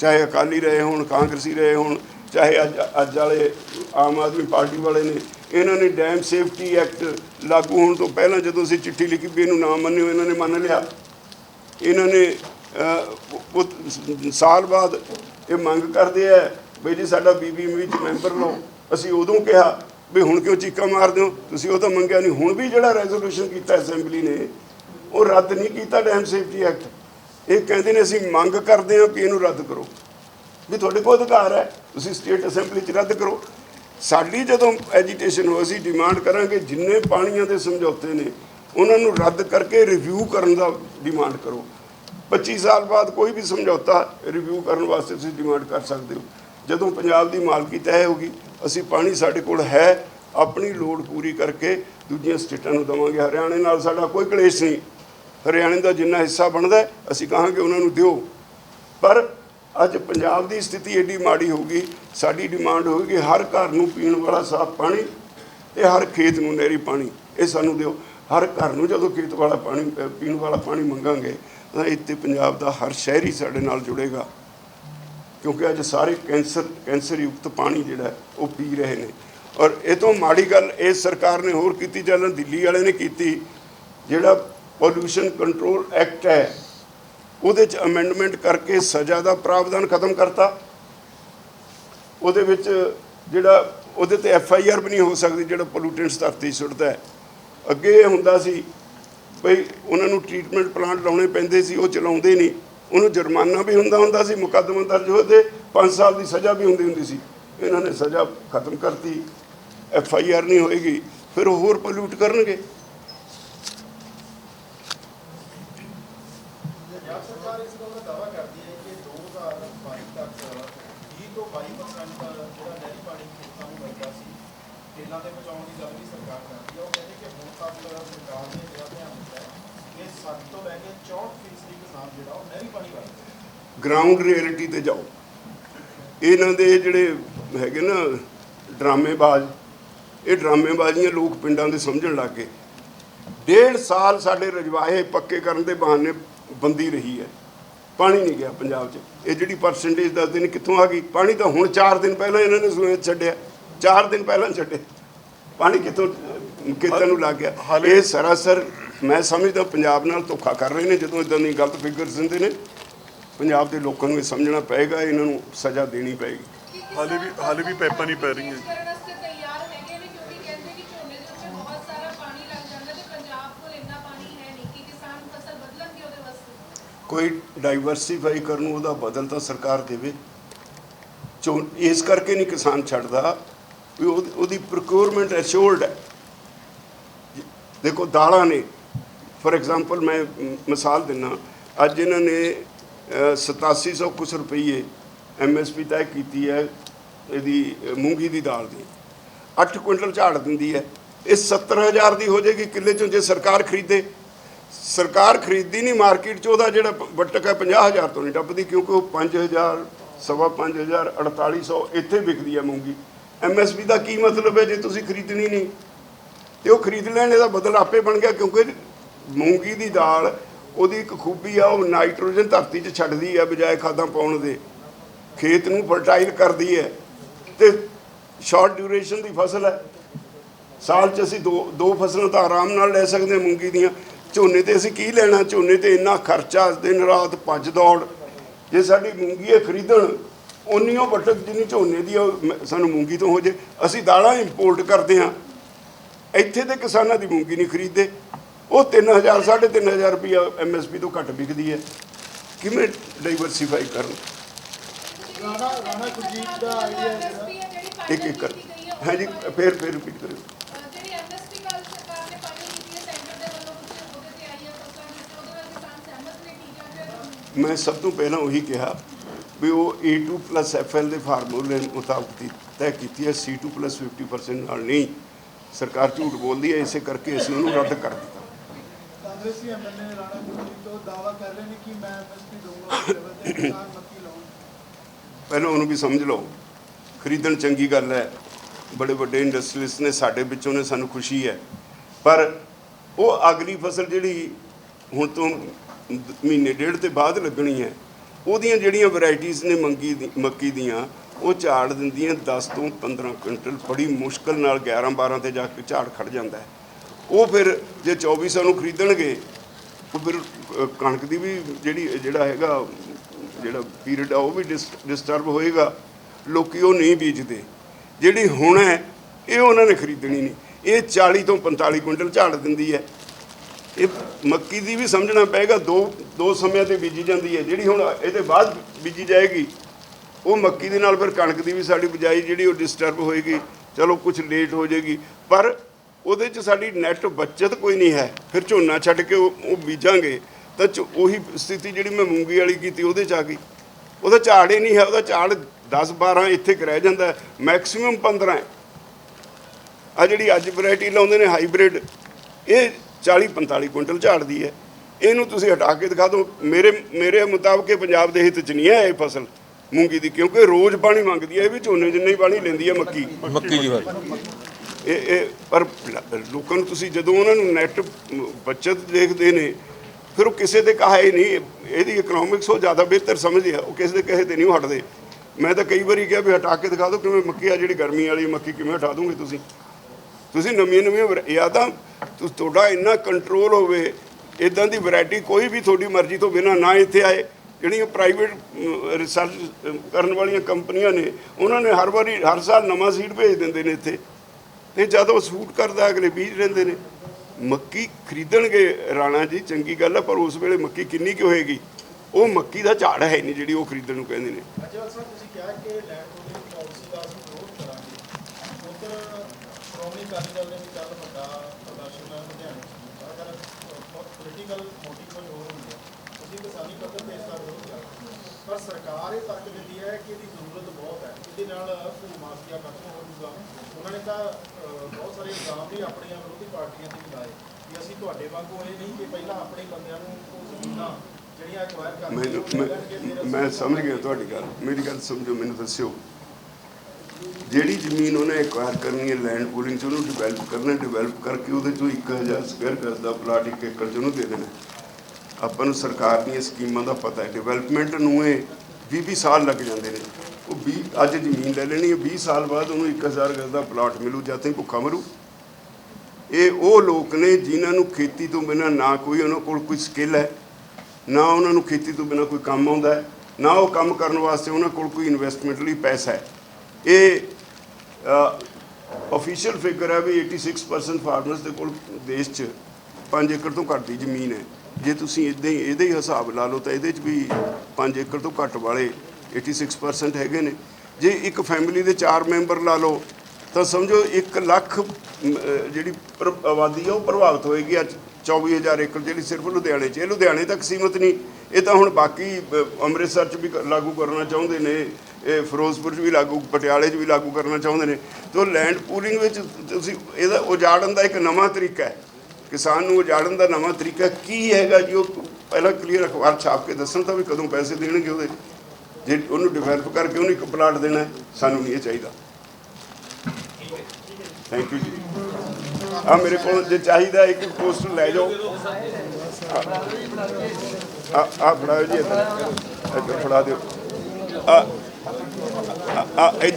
ਚਾਹੇ ਅਕਾਲੀ ਰਹੇ ਹੋਣ, ਕਾਂਗਰਸੀ ਰਹੇ ਹੋਣ, ਚਾਹੇ ਅੱਜ ਅੱਜ ਵਾਲੇ ਆਮ ਆਦਮੀ ਪਾਰਟੀ ਵਾਲੇ ਨੇ ਇਹਨਾਂ ਨੇ ਡੈਮ ਸੇਫਟੀ ਐਕਟ ਲਾਗੂ ਹੋਣ ਤੋਂ ਪਹਿਲਾਂ ਜਦੋਂ ਅਸੀਂ ਚਿੱਠੀ ਲਿਖੀ ਵੀ ਇਹਨੂੰ ਨਾ ਮੰਨਿਓ ਇਹਨਾਂ ਨੇ ਮੰਨ ਲਿਆ। ਇਹਨਾਂ ਨੇ ਸਾਲ ਬਾਅਦ ਇਹ ਮੰਗ ਕਰਦੇ ਆ ਵੀ ਜੀ ਸਾਡਾ ਬੀਬੀ ਵਿੱਚ ਮੈਂਬਰ ਲਓ। ਅਸੀਂ ਉਦੋਂ ਕਿਹਾ ਵੀ ਹੁਣ ਕਿਉਂ ਚੀਕਾਂ ਮਾਰਦੇ ਹੋ? ਤੁਸੀਂ ਉਹ ਤਾਂ ਮੰਗਿਆ ਨਹੀਂ। ਹੁਣ ਵੀ ਜਿਹੜਾ ਰੈਜ਼ੋਲੂਸ਼ਨ ਕੀਤਾ ਅਸੈਂਬਲੀ ਨੇ ਉਹ ਰੱਦ ਨਹੀਂ ਕੀਤਾ ਡੈਮ ਸੇਫਟੀ ਐਕਟ ਇਹ ਕਹਿੰਦੇ ਨੇ ਅਸੀਂ ਮੰਗ ਕਰਦੇ ਹਾਂ ਕਿ ਇਹਨੂੰ ਰੱਦ ਕਰੋ। ਵੀ ਤੁਹਾਡੇ ਕੋਲ ਅਧਿਕਾਰ ਹੈ ਤੁਸੀਂ ਸਟੇਟ ਅਸੈਂਬਲੀ 'ਚ ਰੱਦ ਕਰੋ। ਸਾਡੀ ਜਦੋਂ ਐਜੀਟੇਸ਼ਨ ਹੋ ਅਸੀਂ ਡਿਮਾਂਡ ਕਰਾਂਗੇ, ਜਿੰਨੇ ਪਾਣੀਆਂ ਦੇ ਸਮਝੌਤੇ ਨੇ, ਉਹਨਾਂ ਨੂੰ ਰੱਦ ਕਰਕੇ ਰਿਵਿਊ ਕਰਨ ਦਾ ਡਿਮਾਂਡ ਕਰੋ। 25 ਸਾਲ ਬਾਅਦ ਕੋਈ ਵੀ ਸਮਝੌਤਾ ਰਿਵਿਊ ਕਰਨ ਵਾਸਤੇ ਤੁਸੀਂ ਡਿਮਾਂਡ ਕਰ ਸਕਦੇ ਹੋ। ਜਦੋਂ ਪੰਜਾਬ ਦੀ ਮਾਲਕੀ ਤੈਅ ਹੋਗੀ ਅਸੀਂ ਪਾਣੀ ਸਾਡੇ ਕੋਲ ਹੈ, ਆਪਣੀ ਲੋੜ ਪੂਰੀ ਕਰਕੇ ਦੂਜੀਆਂ ਸਟੇਟਾਂ ਨੂੰ ਦੇਵਾਂਗੇ। ਹਰਿਆਣੇ ਨਾਲ ਸਾਡਾ ਕੋਈ ਕਲੇਸ਼ ਨਹੀਂ। ਹਰਿਆਣੇ ਦਾ ਜਿੰਨਾ ਹਿੱਸਾ ਬਣਦਾ, ਅਸੀਂ ਕਹਾਂਗੇ ਉਹਨਾਂ ਨੂੰ ਦਿਓ। ਪਰ ਅੱਜ ਪੰਜਾਬ ਦੀ ਸਥਿਤੀ ਏਡੀ ਮਾੜੀ ਹੋ ਗਈ, ਸਾਡੀ ਡਿਮਾਂਡ ਹੋਵੇਗੀ ਹਰ ਘਰ ਨੂੰ ਪੀਣ ਵਾਲਾ ਸਾਫ਼ ਪਾਣੀ ਤੇ ਹਰ ਖੇਤ ਨੂੰ ਨਹਿਰੀ ਪਾਣੀ, ਇਹ ਸਾਨੂੰ ਦਿਓ। ਹਰ ਘਰ ਨੂੰ ਜਦੋਂ ਖੇਤ ਵਾਲਾ ਪਾਣੀ ਪੀਣ ਵਾਲਾ ਪਾਣੀ ਮੰਗਾਂਗੇ, ਤਾਂ ਇੱਥੇ ਪੰਜਾਬ ਦਾ ਹਰ ਸ਼ਹਿਰੀ ਸਾਡੇ ਨਾਲ ਜੁੜੇਗਾ। ਕਿਉਂਕਿ ਅੱਜ ਸਾਰੇ ਕੈਂਸਰ ਕੈਂਸਰ ਯੁਕਤ ਪਾਣੀ ਜਿਹੜਾ, ਉਹ ਪੀ ਰਹੇ ਨੇ। ਔਰ ਇਹ ਤੋਂ ਮਾੜੀ ਗੱਲ, ਇਹ ਸਰਕਾਰ ਨੇ ਹੋਰ ਕੀਤੀ ਚੱਲਣ ਦਿੱਲੀ ਵਾਲੇ ਨੇ ਕੀਤੀ, ਜਿਹੜਾ ਪੋਲੂਸ਼ਨ ਕੰਟਰੋਲ ਐਕਟ ਹੈ ਉਹਦੇ ਚ ਅਮੈਂਡਮੈਂਟ ਕਰਕੇ ਸਜ਼ਾ ਦਾ ਪ੍ਰਾਵਧਾਨ ਖਤਮ ਕਰਤਾ। ਉਹਦੇ ਵਿੱਚ ਜਿਹੜਾ ਉਹਦੇ ਤੇ ਐਫ ਆਈ ਆਰ ਵੀ ਨਹੀਂ ਹੋ ਸਕਦੀ, ਜਿਹੜਾ ਪੋਲੂਟੈਂਟਸ ਧਰਤੀ ਸੁੱਟਦਾ ਹੈ। ਅੱਗੇ ਇਹ ਹੁੰਦਾ ਸੀ ਭਈ ਉਹਨਾਂ ਨੂੰ ਟ੍ਰੀਟਮੈਂਟ ਪਲਾਂਟ ਲਾਉਣੇ ਪੈਂਦੇ ਸੀ, ਉਹ ਚਲਾਉਂਦੇ ਨਹੀਂ। ਉਹਨੂੰ ਜੁਰਮਾਨਾ ਵੀ ਹੁੰਦਾ ਹੁੰਦਾ ਸੀ, ਮੁਕੱਦਮਾ ਦਰਜ ਹੋਏ ਤੇ 5 ਸਾਲ ਦੀ ਸਜ਼ਾ ਵੀ ਹੁੰਦੀ ਹੁੰਦੀ ਸੀ। ਇਹਨਾਂ ਨੇ ਸਜ਼ਾ ਖਤਮ ਕਰਤੀ, ਐਫ ਆਈ ਆਰ ਨਹੀਂ ਹੋਏਗੀ, ਫਿਰ ਉਹ ਹੋਰ ਪੋਲੂਟ ਕਰਨਗੇ ਪੰਜਾਬ ਸਰਕਾਰ ਇਸ ਗੱਲ ਦਾ ਦਾਅਵਾ ਕਰਦੀ ਹੈ ਕਿ 2022 ਤੱਕ 20 ਤੋਂ 22% ਜਿਹੜਾ ਨਹਿਰੀ ਪਾਣੀ ਖੇਤਾਂ ਨੂੰ ਮਿਲਦਾ ਸੀ ਖੇਤਾਂ ਤੇ ਪਹੁੰਚਾਉਣ ਦੀ ਗੱਲ ਵੀ ਸਰਕਾਰ ਕਰਦੀ ਹੈ। ਉਹ ਕਹਿੰਦੇ ਕਿ ਹੁਣ ਤੱਕ ਸਰਕਾਰ ਨੇ ਜਿਹੜਾ ਧਿਆਨ ਦਿੱਤਾ ਕਿ 60 ਤੋਂ ਲੈ ਕੇ 64% ਕਿਸਾਨ ਜਿਹੜਾ, ਉਹ ਨਹਿਰੀ ਪਾਣੀ ਵਰਤਦਾ ਗਰਾਊਂਡ ਰਿਐਲਿਟੀ ਤੇ ਜਾਓ। ਇਹਨਾਂ ਦੇ ਜਿਹੜੇ ਹੈਗੇ ਨਾ ਡਰਾਮੇਬਾਜ਼, ਇਹ ਡਰਾਮੇਬਾਜ਼ੀਆਂ ਲੋਕ ਪਿੰਡਾਂ ਦੇ ਸਮਝਣ ਲੱਗ ਗਏ। ਡੇਢ ਸਾਲ ਸਾਡੇ ਰਜਵਾਹੇ ਪੱਕੇ ਕਰਨ ਦੇ ਬਹਾਨੇ ਬੰਦੀ ਰਹੀ ਹੈ। ਪਾਣੀ ਨਹੀਂ ਗਿਆ ਪੰਜਾਬ 'ਚ। ਇਹ ਜਿਹੜੀ ਪਰਸੈਂਟੇਜ ਦੱਸਦੇ ਨੇ ਕਿੱਥੋਂ ਆ ਗਈ? ਪਾਣੀ ਤਾਂ ਹੁਣ 4 ਦਿਨ ਪਹਿਲਾਂ ਇਹਨਾਂ ਨੇ ਸੂਏ ਛੱਡਿਆ। 4 ਦਿਨ ਪਹਿਲਾਂ ਛੱਡੇ ਪਾਣੀ ਕਿੱਥੋਂ ਕਿੱਥੇ ਨੂੰ ਲੱਗ ਗਿਆ? ਇਹ ਸਰਾਸਰ ਮੈਂ ਸਮਝਦਾ ਪੰਜਾਬ ਨਾਲ ਧੋਖਾ ਕਰ ਰਹੇ ਨੇ ਜਦੋਂ ਇਦਾਂ ਦੀ ਗਲਤ ਫਿਗਰਸ ਦਿੰਦੇ ਨੇ ਪੰਜਾਬ ਦੇ ਲੋਕਾਂ ਨੂੰ ਇਹ ਸਮਝਣਾ ਪਏਗਾ ਇਹਨਾਂ ਨੂੰ ਸਜ਼ਾ ਦੇਣੀ ਪਏਗੀ। ਹਾਲੇ ਵੀ ਹਾਲੇ ਵੀ ਪੈਪਾਂ ਨਹੀਂ ਪੈ ਰਹੀਆਂ। ਕਰਨ ਵਾਸਤੇ ਤਿਆਰ ਹੈਗੇ ਨੇ ਕਿਉਂਕਿ ਕਹਿੰਦੇ ਕਿ ਝੋਨੇ ਦੇ ਉੱਤੇ ਬਹੁਤ ਸਾਰਾ ਪਾਣੀ ਲੱਗ ਜਾਂਦਾ ਤੇ ਪੰਜਾਬ ਕੋਲ ਇੰਨਾ ਪਾਣੀ ਹੈ ਨਹੀਂ ਕਿ ਕਿਸਾਨ ਫਸਲ ਬਦਲਣਗੇ ਉਹਦੇ ਵਾਸਤੇ। ਕੋਈ ਡਾਈਵਰਸਿਫਾਈ ਕਰਨ ਨੂੰ ਉਹਦਾ ਬਦਲ ਤਾਂ ਸਰਕਾਰ ਦੇਵੇ। ਚੋ ਇਸ ਕਰਕੇ ਨਹੀਂ ਕਿਸਾਨ ਛੱਡਦਾ। ਵੀ ਉਹਦੀ- ਉਹਦੀ ਪ੍ਰੋਕਿਉਰਮੈਂਟ ਐਸ਼ੋਰਡ ਹੈ। ਦੇਖੋ ਦਾਲਾਂ ਨੇ ਫੋਰ ਐਗਜ਼ਾਮਪਲ ਮੈਂ ਮਿਸਾਲ ਦਿੰਨਾ ਅੱਜ ਇਹਨਾਂ ਨੇ ਅ, 8700 ਕੁਛ ਰੁਪਏ ਐਮਐਸਪੀ ਤੈਅ ਕੀਤੀ ਹੈ ਇਹਦੀ ਮੂੰਗੀ ਦੀ ਦਾਲ ਦੀ। 8 ਕੁਇੰਟਲ ਝਾੜ ਦਿੰਦੀ ਹੈ। ਇਹ 70000 ਦੀ ਹੋ ਜਾਏਗੀ ਕਿੱਲੇ ਚੋਂ ਜੇ ਸਰਕਾਰ ਖਰੀਦੇ। ਸਰਕਾਰ ਖਰੀਦਦੀ ਨਹੀਂ ਮਾਰਕੀਟ 'ਚ ਉਹਦਾ ਜਿਹੜਾ ਪ- ਵੱਟਕ ਹੈ 50000 ਤੋਂ ਨਹੀਂ ਟੱਪਦੀ ਕਿਉਂਕਿ ਉਹ 5000 ਸਵਾ 5000 4800 ਇੱਥੇ ਵਿਕਦੀ ਹੈ ਮੂੰਗੀ। ਐਮਐਸਪੀ ਦਾ ਕੀ ਮਤਲਬ ਹੈ ਜੇ ਤੁਸੀਂ ਖਰੀਦਣੀ ਨਹੀਂ? ਤੇ ਉਹ ਖਰੀਦ ਲੈਣ ਇਹਦਾ ਬਦਲ ਆਪੇ ਬਣ ਗਿਆ ਕਿਉਂਕਿ ਮੂੰਗੀ ਦੀ ਦਾਲ, ਉਹਦੀ ਇੱਕ ਖੂਬੀ ਆ, ਉਹ ਨਾਈਟ੍ਰੋਜਨ ਧਰਤੀ 'ਚ ਛੱਡਦੀ ਹੈ ਬਜਾਏ ਖਾਦਾਂ ਪਾਉਣ ਦੇ। ਖੇਤ ਨੂੰ ਫਰਟਾਈਲ ਕਰਦੀ ਹੈ। ਤੇ ਸ਼ਾਰਟ ਡਿਊਰੇਸ਼ਨ ਦੀ ਫਸਲ ਹੈ। ਸਾਲ 'ਚ ਅਸੀਂ ਦੋ ਦੋ ਫਸਲਾਂ ਤਾਂ ਆਰਾਮ ਨਾਲ ਲੈ ਸਕਦੇ ਹਾਂ ਮੂੰਗੀ ਦੀਆਂ। ਝੋਨੇ ਤੇ ਅਸੀਂ ਕੀ ਲੈਣਾ? ਝੋਨੇ ਤੇ ਇੰਨਾ ਖਰਚਾ, ਦਿਨ ਰਾਤ ਭੱਜ ਦੌੜ। ਜੇ ਸਾਡੀ ਮੂੰਗੀ ਇਹ ਖਰੀਦਣ ਉਨੀਓ ਬਟਕ ਜਿੰਨੀ ਝੋਨੇ ਦੀ ਉਹ ਮ- ਸਾਨੂੰ ਮੂੰਗੀ ਤੋਂ ਹੋ ਜੇ। ਅਸੀਂ ਦਾਲਾਂ ਇੰਪੋਰਟ ਕਰਦੇ ਹਾਂ। ਇੱਥੇ ਦੇ ਕਿਸਾਨਾਂ ਦੀ ਮੂੰਗੀ ਨਹੀਂ ਖਰੀਦਦੇ। ਉਹ 3000 3500 ਰੁਪਇਆ ਐਮਐਸਪੀ ਤੋਂ ਘੱਟ ਵਿਕਦੀ ਹੈ। ਕਿਵੇਂ ਡਾਈਵਰਸਿਫਾਈ ਕਰਨ? ਰਾਣਾ ਰਾਣਾ ਗੁਰਜੀਤ ਦਾ ਆਈਡੀਆ ਐਮਐਸਪੀ ਹੈ ਜਿਹੜੀ ਇੱਕ ਇੱਕ ਕਰ। ਕੀਤੀ ਗਈ ਹੈ ਉਹ- ਹਾਂਜੀ ਫੇਰ ਫੇਰ ਰਿਪੀਟ ਕਰਿਓ। ਅਹ ਜਿਹੜੀ ਐਮਐਸਪੀ ਕੱਲ ਸਰਕਾਰ ਨੇ ਫਾਈਨਲ ਕੀਤੀ ਹੈ ਸੈਂਟਰ ਦੇ ਵੱਲੋਂ ਕੁਝ ਉਹਦੇ ਤੇ ਆਈ ਹੈ ਫਸਲਾਂ ਦੇ ਉੱਤੇ, ਉਹਦੇ ਨਾਲ ਕਿਸਾਨ ਸਹਿਮਤ ਨੇ ਠੀਕ ਹੈ ਫਿਰ ਮੈਂ ਸਭ ਤੋਂ ਪਹਿਲਾਂ ਉਹੀ ਕਿਹਾ ਵੀ ਉਹ A2 FL ਦੇ ਫਾਰਮੂਲੇ ਮੁਤਾਬਕ ਤੀ- ਤੈਅ ਕੀਤੀ ਹੈ C2 50% ਨਾਲ ਨਹੀਂ। ਸਰਕਾਰ ਝੂਠ ਬੋਲਦੀ ਹੈ ਇਸੇ ਕਰਕੇ ਅਸੀਂ ਉਹਨੂੰ ਰੱਦ ਕਰ ਦਿੱਤਾ। ਕਾਂਗਰਸੀ ਐਮਐਲਏ ਰਾਣਾ ਗੁਰਜੀਤ ਤੋਂ ਦਾਅਵਾ ਕਰ ਰਹੇ ਨੇ ਕਿ ਮੈਂ ਐਮਐਸਪੀ ਦਊਂਗਾ ਉਸ ਲੈਵਲ ਤੇ ਕਿਸਾਨ ਮੱਕੀ ਲਾਉਣ। ਪਹਿਲਾਂ ਉਹਨੂੰ ਵੀ ਸਮਝ ਲਓ ਖਰੀਦਣ ਚੰਗੀ ਗੱਲ ਹੈ। ਬੜੇ ਵੱਡੇ ਇੰਡਸਟਰੀਅਲਿਸਟ ਨੇ ਸਾਡੇ ਵਿੱਚੋਂ ਨੇ ਸਾਨੂੰ ਖੁਸ਼ੀ ਹੈ। ਪਰ ਉਹ ਅਗਲੀ ਫਸਲ ਜਿਹੜੀ ਹੁਣ ਤੋਂ ਮਹੀਨੇ ਡੇਢ ਤੇ ਬਾਅਦ ਲੱਗਣੀ ਹੈ ਉਹਦੀਆਂ ਜਿਹੜੀਆਂ ਵੈਰਾਈਟੀਆਂ ਨੇ ਮੰਗੀ ਦੀ- ਮੱਕੀ ਦੀਆਂ, ਉਹ ਝਾੜ ਦਿੰਦੀਆਂ 10 ਤੋਂ 15 ਕੁਇੰਟਲ, ਬੜੀ ਮੁਸ਼ਕਲ ਨਾਲ 11 12 ਤੇ ਜਾ ਕੇ ਝਾੜ ਖੜ ਜਾਂਦਾ ਹੈ। ਉਹ ਫਿਰ ਜੇ 2400 ਨੂੰ ਖਰੀਦਣਗੇ, ਉਹ ਫਿਰ ਕਣਕ ਦੀ ਵੀ ਜਿਹੜੀ, ਜਿਹੜਾ ਹੈਗਾ, ਜਿਹੜਾ ਪੀਰੀਅਡ ਆ, ਉਹ ਵੀ ਡਿਸਟਰਬ ਹੋਏਗਾ। ਲੋਕੀ ਉਹ ਨਹੀਂ ਬੀਜਦੇ। ਜਿਹੜੀ ਹੁਣ ਹੈ, ਇਹ ਉਹਨਾਂ ਨੇ ਖਰੀਦਣੀ ਨਹੀਂ। ਇਹ 40 ਤੋਂ 45 ਕੁਇੰਟਲ ਝਾੜ ਦਿੰਦੀ ਹੈ। ਇਹ ਮੱਕੀ ਦੀ ਵੀ ਸਮਝਣਾ ਪਏਗਾ, ਦੋ ਦੋ ਸਮਿਆਂ ਤੇ ਬੀਜੀ ਜਾਂਦੀ ਹੈ। ਜਿਹੜੀ ਹੁਣ ਇਹਦੇ ਬਾਅਦ ਬੀਜੀ ਜਾਏਗੀ, ਉਹ ਮੱਕੀ ਦੇ ਨਾਲ ਫਿਰ ਕਣਕ ਦੀ ਵੀ ਸਾਡੀ ਬਿਜਾਈ ਜਿਹੜੀ ਉਹ ਡਿਸਟਰਬ ਹੋਏਗੀ। ਚਲੋ ਕੁਝ ਲੇਟ ਹੋ ਜਾਏਗੀ। ਪਰ ਉਹਦੇ 'ਚ ਸਾਡੀ ਨੈਟ ਬੱਚਤ ਕੋਈ ਨਹੀਂ ਹੈ। ਫਿਰ ਝੋਨਾ ਛੱਡ ਕੇ ਉਹ ਉਹ ਬੀਜਾਂਗੇ। ਤਾਂ ਚ- ਉਹੀ ਸਥਿਤੀ ਜਿਹੜੀ ਮੈਂ ਮੂੰਗੀ ਵਾਲੀ ਕੀਤੀ, ਉਹਦੇ 'ਚ ਆ ਗਈ। ਉਹਦਾ ਝਾੜ ਹੀ ਨਹੀਂ ਹੈ, ਉਹਦਾ ਝਾੜ 10 12 ਇੱਥੇ ਕੁ ਰਹਿ ਜਾਂਦਾ ਮੈਕਸਿਮਮ 15 ਹੈ। ਆ ਜਿਹੜੀ ਅੱਜ ਵੈਰਾਈਟੀ ਲਾਉਂਦੇ ਨੇ ਹਾਈਬ੍ਰਿਡ ਇਹ 40 45 ਕੁਇੰਟਲ ਝਾੜਦੀ ਹੈ। ਇਹਨੂੰ ਤੁਸੀਂ ਹਟਾ ਕੇ ਦਿਖਾ ਦਿਓ। ਮੇਰੇ ਮੇਰੇ ਮੁਤਾਬਕ ਇਹ ਪੰਜਾਬ ਦੇ ਹਿੱਤ 'ਚ ਨਹੀਂ ਹੈ ਇਹ ਫਸਲ। ਮੂੰਗੀ ਦੀ ਕਿਉਂਕਿ ਰੋਜ਼ ਪਾਣੀ ਮੰਗਦੀ ਹੈ ਇਹ ਵੀ ਝੋਨੇ ਜਿੰਨਾ ਹੀ ਪਾਣੀ ਲੈਂਦੀ ਹੈ ਮੱਕੀ। ਮੱਕੀ ਦੀ ਇਹ ਇਹ ਪਰ ਲੋਕਾਂ ਨੂੰ ਤੁਸੀਂ ਜਦੋਂ ਉਹਨਾਂ ਨੂੰ ਨੈਟ ਬੱਚਤ ਦੇਖਦੇ ਨੇ ਫਿਰ ਉਹ ਕਿਸੇ ਦੇ ਕਹਾਏ ਨਹੀਂ ਇਹਦੀ ਇਕਨੋਮਿਕਸ ਉਹ ਜ਼ਿਆਦਾ ਬਿਹਤਰ ਸਮਝਦੇ ਆ ਉਹ ਕਿਸੇ ਦੇ ਕਹੇ ਤੇ ਨਹੀਂ ਹਟਦੇ। ਮੈਂ ਤਾਂ ਕਈ ਵਾਰੀ ਕਿਹਾ ਵੀ ਹਟਾ ਕੇ ਦਿਖਾ ਦਿਓ ਕਿਵੇਂ ਮੱਕੀ ਆ ਜਿਹੜੀ ਗਰਮੀ ਵਾਲੀ ਮੱਕੀ ਕਿਵੇਂ ਹਟਾ ਦੋਗੇ ਤੁਸੀਂ? ਤੁਸੀਂ ਨਵੀਆਂ ਨਵੀਆਂ ਯਾਦਾਂ ਜਾਂ ਤੁਹਾਡਾ ਇੰਨਾ ਕੰਟਰੋਲ ਹੋਵੇ ਇਦਾਂ ਦੀ ਵੈਰਾਈਟੀ ਕੋਈ ਵੀ ਤੁਹਾਡੀ ਮਰਜ਼ੀ ਤੋਂ ਬਿਨਾ ਨਾ ਇੱਥੇ ਆਏ। ਜਿਹੜੀਆਂ ਪ੍ਰਾਈਵੇਟ ਰਿਸਰਚ ਕਰਨ ਵਾਲੀਆਂ ਕੰਪਨੀਆਂ ਨੇ, ਉਹਨਾਂ ਨੇ ਹਰ ਵਾਰੀ, ਹਰ ਸਾਲ ਨਵਾਂ ਸੀਡ ਭੇਜ ਦਿੰਦੇ ਨੇ ਇੱਥੇ। ਤੇ ਜਦੋਂ ਸੂਟ ਕਰਦਾ, ਅਗਲੇ ਬੀਜ ਲੈਂਦੇ ਨੇ। ਮੱਕੀ ਖਰੀਦਣਗੇ ਰਾਣਾ ਜੀ, ਚੰਗੀ ਗੱਲ ਹੈ ਪਰ ਉਸ ਵੇਲੇ ਮੱਕੀ ਕਿੰਨੀ ਕਿ ਹੋਏਗੀ? ਉਹ ਮੱਕੀ ਦਾ ਝਾੜ ਹੈ ਨਹੀਂ ਜਿਹੜੀ ਉਹ ਖਰੀਦਣ ਨੂੰ ਕਹਿੰਦੇ ਨੇ। ਅਜਵਾਲ ਸਾਹਿਬ ਤੁਸੀਂ ਕਿਹਾ ਕਿ ਲੈਂਡ ਪੂਲਿੰਗ ਪਾਲਿਸੀ ਦਾ ਅਸੀਂ ਵਿਰੋਧ ਕਰਾਂਗੇ ਉਧਰ ਸ਼੍ਰੋਮਣੀ ਅਕਾਲੀ ਦਲ ਨੇ ਕੱਲ ਵੱਡਾ ਪ੍ਰਦਰਸ਼ਨ ਲੁਧਿਆਣੇ ਕੀਤਾ ਅਗਰ ਪੋਲੀਟੀਕਲ ਮੋਟਿਵ ਕੋਈ ਹੋਰ ਹੁੰਦੇ ਤੁਸੀਂ ਕਿਸਾਨੀ ਪੱਧਰ ਤੇ ਇਸ ਦਾ ਵਿਰੋਧ ਕਰਦੇ ਪਰ ਸਰਕਾਰ ਇਹ ਤੱਕ ਦਿੰਦੀ ਹੈ ਕਿ ਇਹਦੀ ਜ਼ਰੂਰਤ ਬਹੁਤ ਹੈ। ਇਹਦੇ ਨਾਲ ਭੂ ਮਾਫੀਆ ਖਤਮ ਹੋ ਜਾਊਗਾ ਉਹਨਾਂ ਨੇ ਤਾਂ ਬਹੁਤ ਸਾਰੇ ਇਲਜ਼ਾਮ ਵੀ ਆਪਣੀਆਂ ਵਿਰੋਧੀ ਪਾਰਟੀਆਂ ਤੇ ਲਾਏ ਕਿ ਅਸੀਂ ਤੁਹਾਡੇ ਵਾਂਗੂ ਇਹ ਨਹੀਂ ਕਿ ਪਹਿਲਾਂ ਆਪਣੇ ਬੰਦਿਆਂ ਨੂੰ ਜ਼ਮੀਨਾਂ ਜਿਹੜੀਆਂ ਐਕਵਾਇਰ ਕਰ ਮੈਂ- ਮੈਂ ਸਮਝ ਗਿਆ ਤੁਹਾਡੀ ਗੱਲ। ਮੇਰੀ ਗੱਲ ਸਮਝੋ ਮੈਨੂੰ ਦੱਸਿਓ। ਜਿਹੜੀ ਜ਼ਮੀਨ ਉਹਨੇ ਐਕਵਾਇਰ ਕਰਨੀ ਹੈ ਲੈਂਡ ਪੂਲਿੰਗ ਚ, ਉਹਨੂੰ ਡਿਵੈਲਪ ਕਰਨਾ ਡਿਵੈਲਪ ਕਰਕੇ ਉਹਦੇ ਚੋਂ 1000 ਸਕੁਅਰ ਗਜ਼ ਦਾ ਪਲਾਟ ਇੱਕ ਏਕੜ ਚ ਉਹਨੂੰ ਦੇ ਦੇਣਾ। ਆਪਾਂ ਨੂੰ ਸਰਕਾਰ ਦੀਆਂ ਸਕੀਮਾਂ ਦਾ ਪਤਾ ਹੈ। ਡਿਵੈਲਪਮੈਂਟ ਨੂੰ ਇਹ 20 20 ਸਾਲ ਲੱਗ ਜਾਂਦੇ ਨੇ। ਉਹ 20 ਅੱਜ ਜ਼ਮੀਨ ਲੈ ਲੈਣੀ ਹੈ 20 ਸਾਲ ਬਾਅਦ ਉਹਨੂੰ 1000 ਗਜ਼ ਦਾ ਪਲਾਟ ਮਿਲੂ, ਜਾਂ ਤਾਂ ਭੁੱਖਾ ਮਰੂ। ਇਹ ਉਹ ਲੋਕ ਨੇ ਜਿਨ੍ਹਾਂ ਨੂੰ ਖੇਤੀ ਤੋਂ ਬਿਨਾਂ ਨਾ ਕੋਈ ਉਹਨਾਂ ਕੋਲ ਕੋਈ ਸਕਿੱਲ ਹੈ, ਨਾ ਉਹਨਾਂ ਨੂੰ ਖੇਤੀ ਤੋਂ ਬਿਨਾਂ ਕੋਈ ਕੰਮ ਆਉਂਦਾ ਨਾ ਉਹ ਕੰਮ ਕਰਨ ਵਾਸਤੇ ਉਹਨਾਂ ਕੋਲ ਕੋਈ ਇਨਵੈਸਟਮੈਂਟ ਲਈ ਪੈਸਾ ਹੈ। ਇਹ ਅਫੀਸ਼ੀਅਲ ਫਿਗਰ ਹੈ ਵੀ 86% ਫਾਰਮਰਸ ਦੇ ਕੋਲ ਦੇਸ਼ 'ਚ 5 ਏਕੜ ਤੋਂ ਘੱਟ ਦੀ ਜ਼ਮੀਨ ਹੈ। ਜੇ ਤੁਸੀਂ ਇਦਾਂ ਹੀ, ਇਹਦੇ ਹੀ ਹਿਸਾਬ ਲਾ ਲਓ ਤਾਂ ਇਹਦੇ 'ਚ ਵੀ 5 ਏਕੜ ਤੋਂ ਘੱਟ ਵਾਲੇ 86% ਹੈਗੇ ਨੇ। ਜੇ ਇੱਕ ਫੈਮਿਲੀ ਦੇ 4 ਮੈਂਬਰ ਲਾ ਲਓ, ਤਾਂ ਸਮਝੋ 1 ਲੱਖ ਜਿਹੜੀ ਪ੍ਰ- ਆਬਾਦੀ ਆ ਉਹ ਪ੍ਰਭਾਵਿਤ ਹੋਏਗੀ ਅੱਜ। 24000 ਏਕੜ ਜਿਹੜੀ ਸਿਰਫ ਲੁਧਿਆਣੇ 'ਚ ਇਹ ਲੁਧਿਆਣੇ ਤੱਕ ਸੀਮਤ ਨਹੀਂ। ਇਹ ਤਾਂ ਹੁਣ ਬਾਕੀ ਅੰਮ੍ਰਿਤਸਰ 'ਚ ਵੀ ਕ- ਲਾਗੂ ਕਰਨਾ ਚਾਹੁੰਦੇ ਨੇ, ਇਹ ਫਿਰੋਜ਼ਪੁਰ 'ਚ ਵੀ ਲਾਗੂ, ਪਟਿਆਲੇ 'ਚ ਵੀ ਲਾਗੂ ਕਰਨਾ ਚਾਹੁੰਦੇ ਨੇ। ਤੇ ਉਹ ਲੈਂਡ ਪੂਲਿੰਗ ਵਿੱਚ ਤੁਸੀਂ, ਇਹਦਾ ਉਜਾੜਨ ਦਾ ਇੱਕ ਨਵਾਂ ਤਰੀਕਾ ਹੈ। ਕਿਸਾਨ ਨੂੰ ਉਜਾੜਨ ਦਾ ਨਵਾਂ ਤਰੀਕਾ ਕੀ ਹੈਗਾ ਜੀ, ਉਹ ਪਹਿਲਾਂ ਕਲੀਅਰ ਅਖਬਾਰ ਛਾਪ ਕੇ ਦੱਸਣ ਤਾਂ ਵੀ ਕਦੋਂ ਪੈਸੇ ਦੇਣਗੇ ਉਹਦੇ। ਜੇ ਉਹਨੂੰ ਡਿਵੈਲਪ ਕਰਕੇ ਉਹਨੂੰ ਇੱਕ ਪਲਾਟ ਦੇਣਾ ਸਾਨੂੰ ਨਹੀਂ ਇਹ ਚਾਹੀਦਾ। ਥੈਂਕ ਯੂ ਜੀ। ਆ ਮੇਰੇ ਕੋਲ ਜੇ ਚਾਹੀਦਾ ਇੱਕ ਇੱਕ ਪੋਸਟਰ ਲੈ ਜਾਓ। ਆ ਆ ਫੜਾਓ ਜੀ ਇੱਧਰ। ਇੱਧਰ ਫੜਾ ਦਿਓ। ਆ ਆ-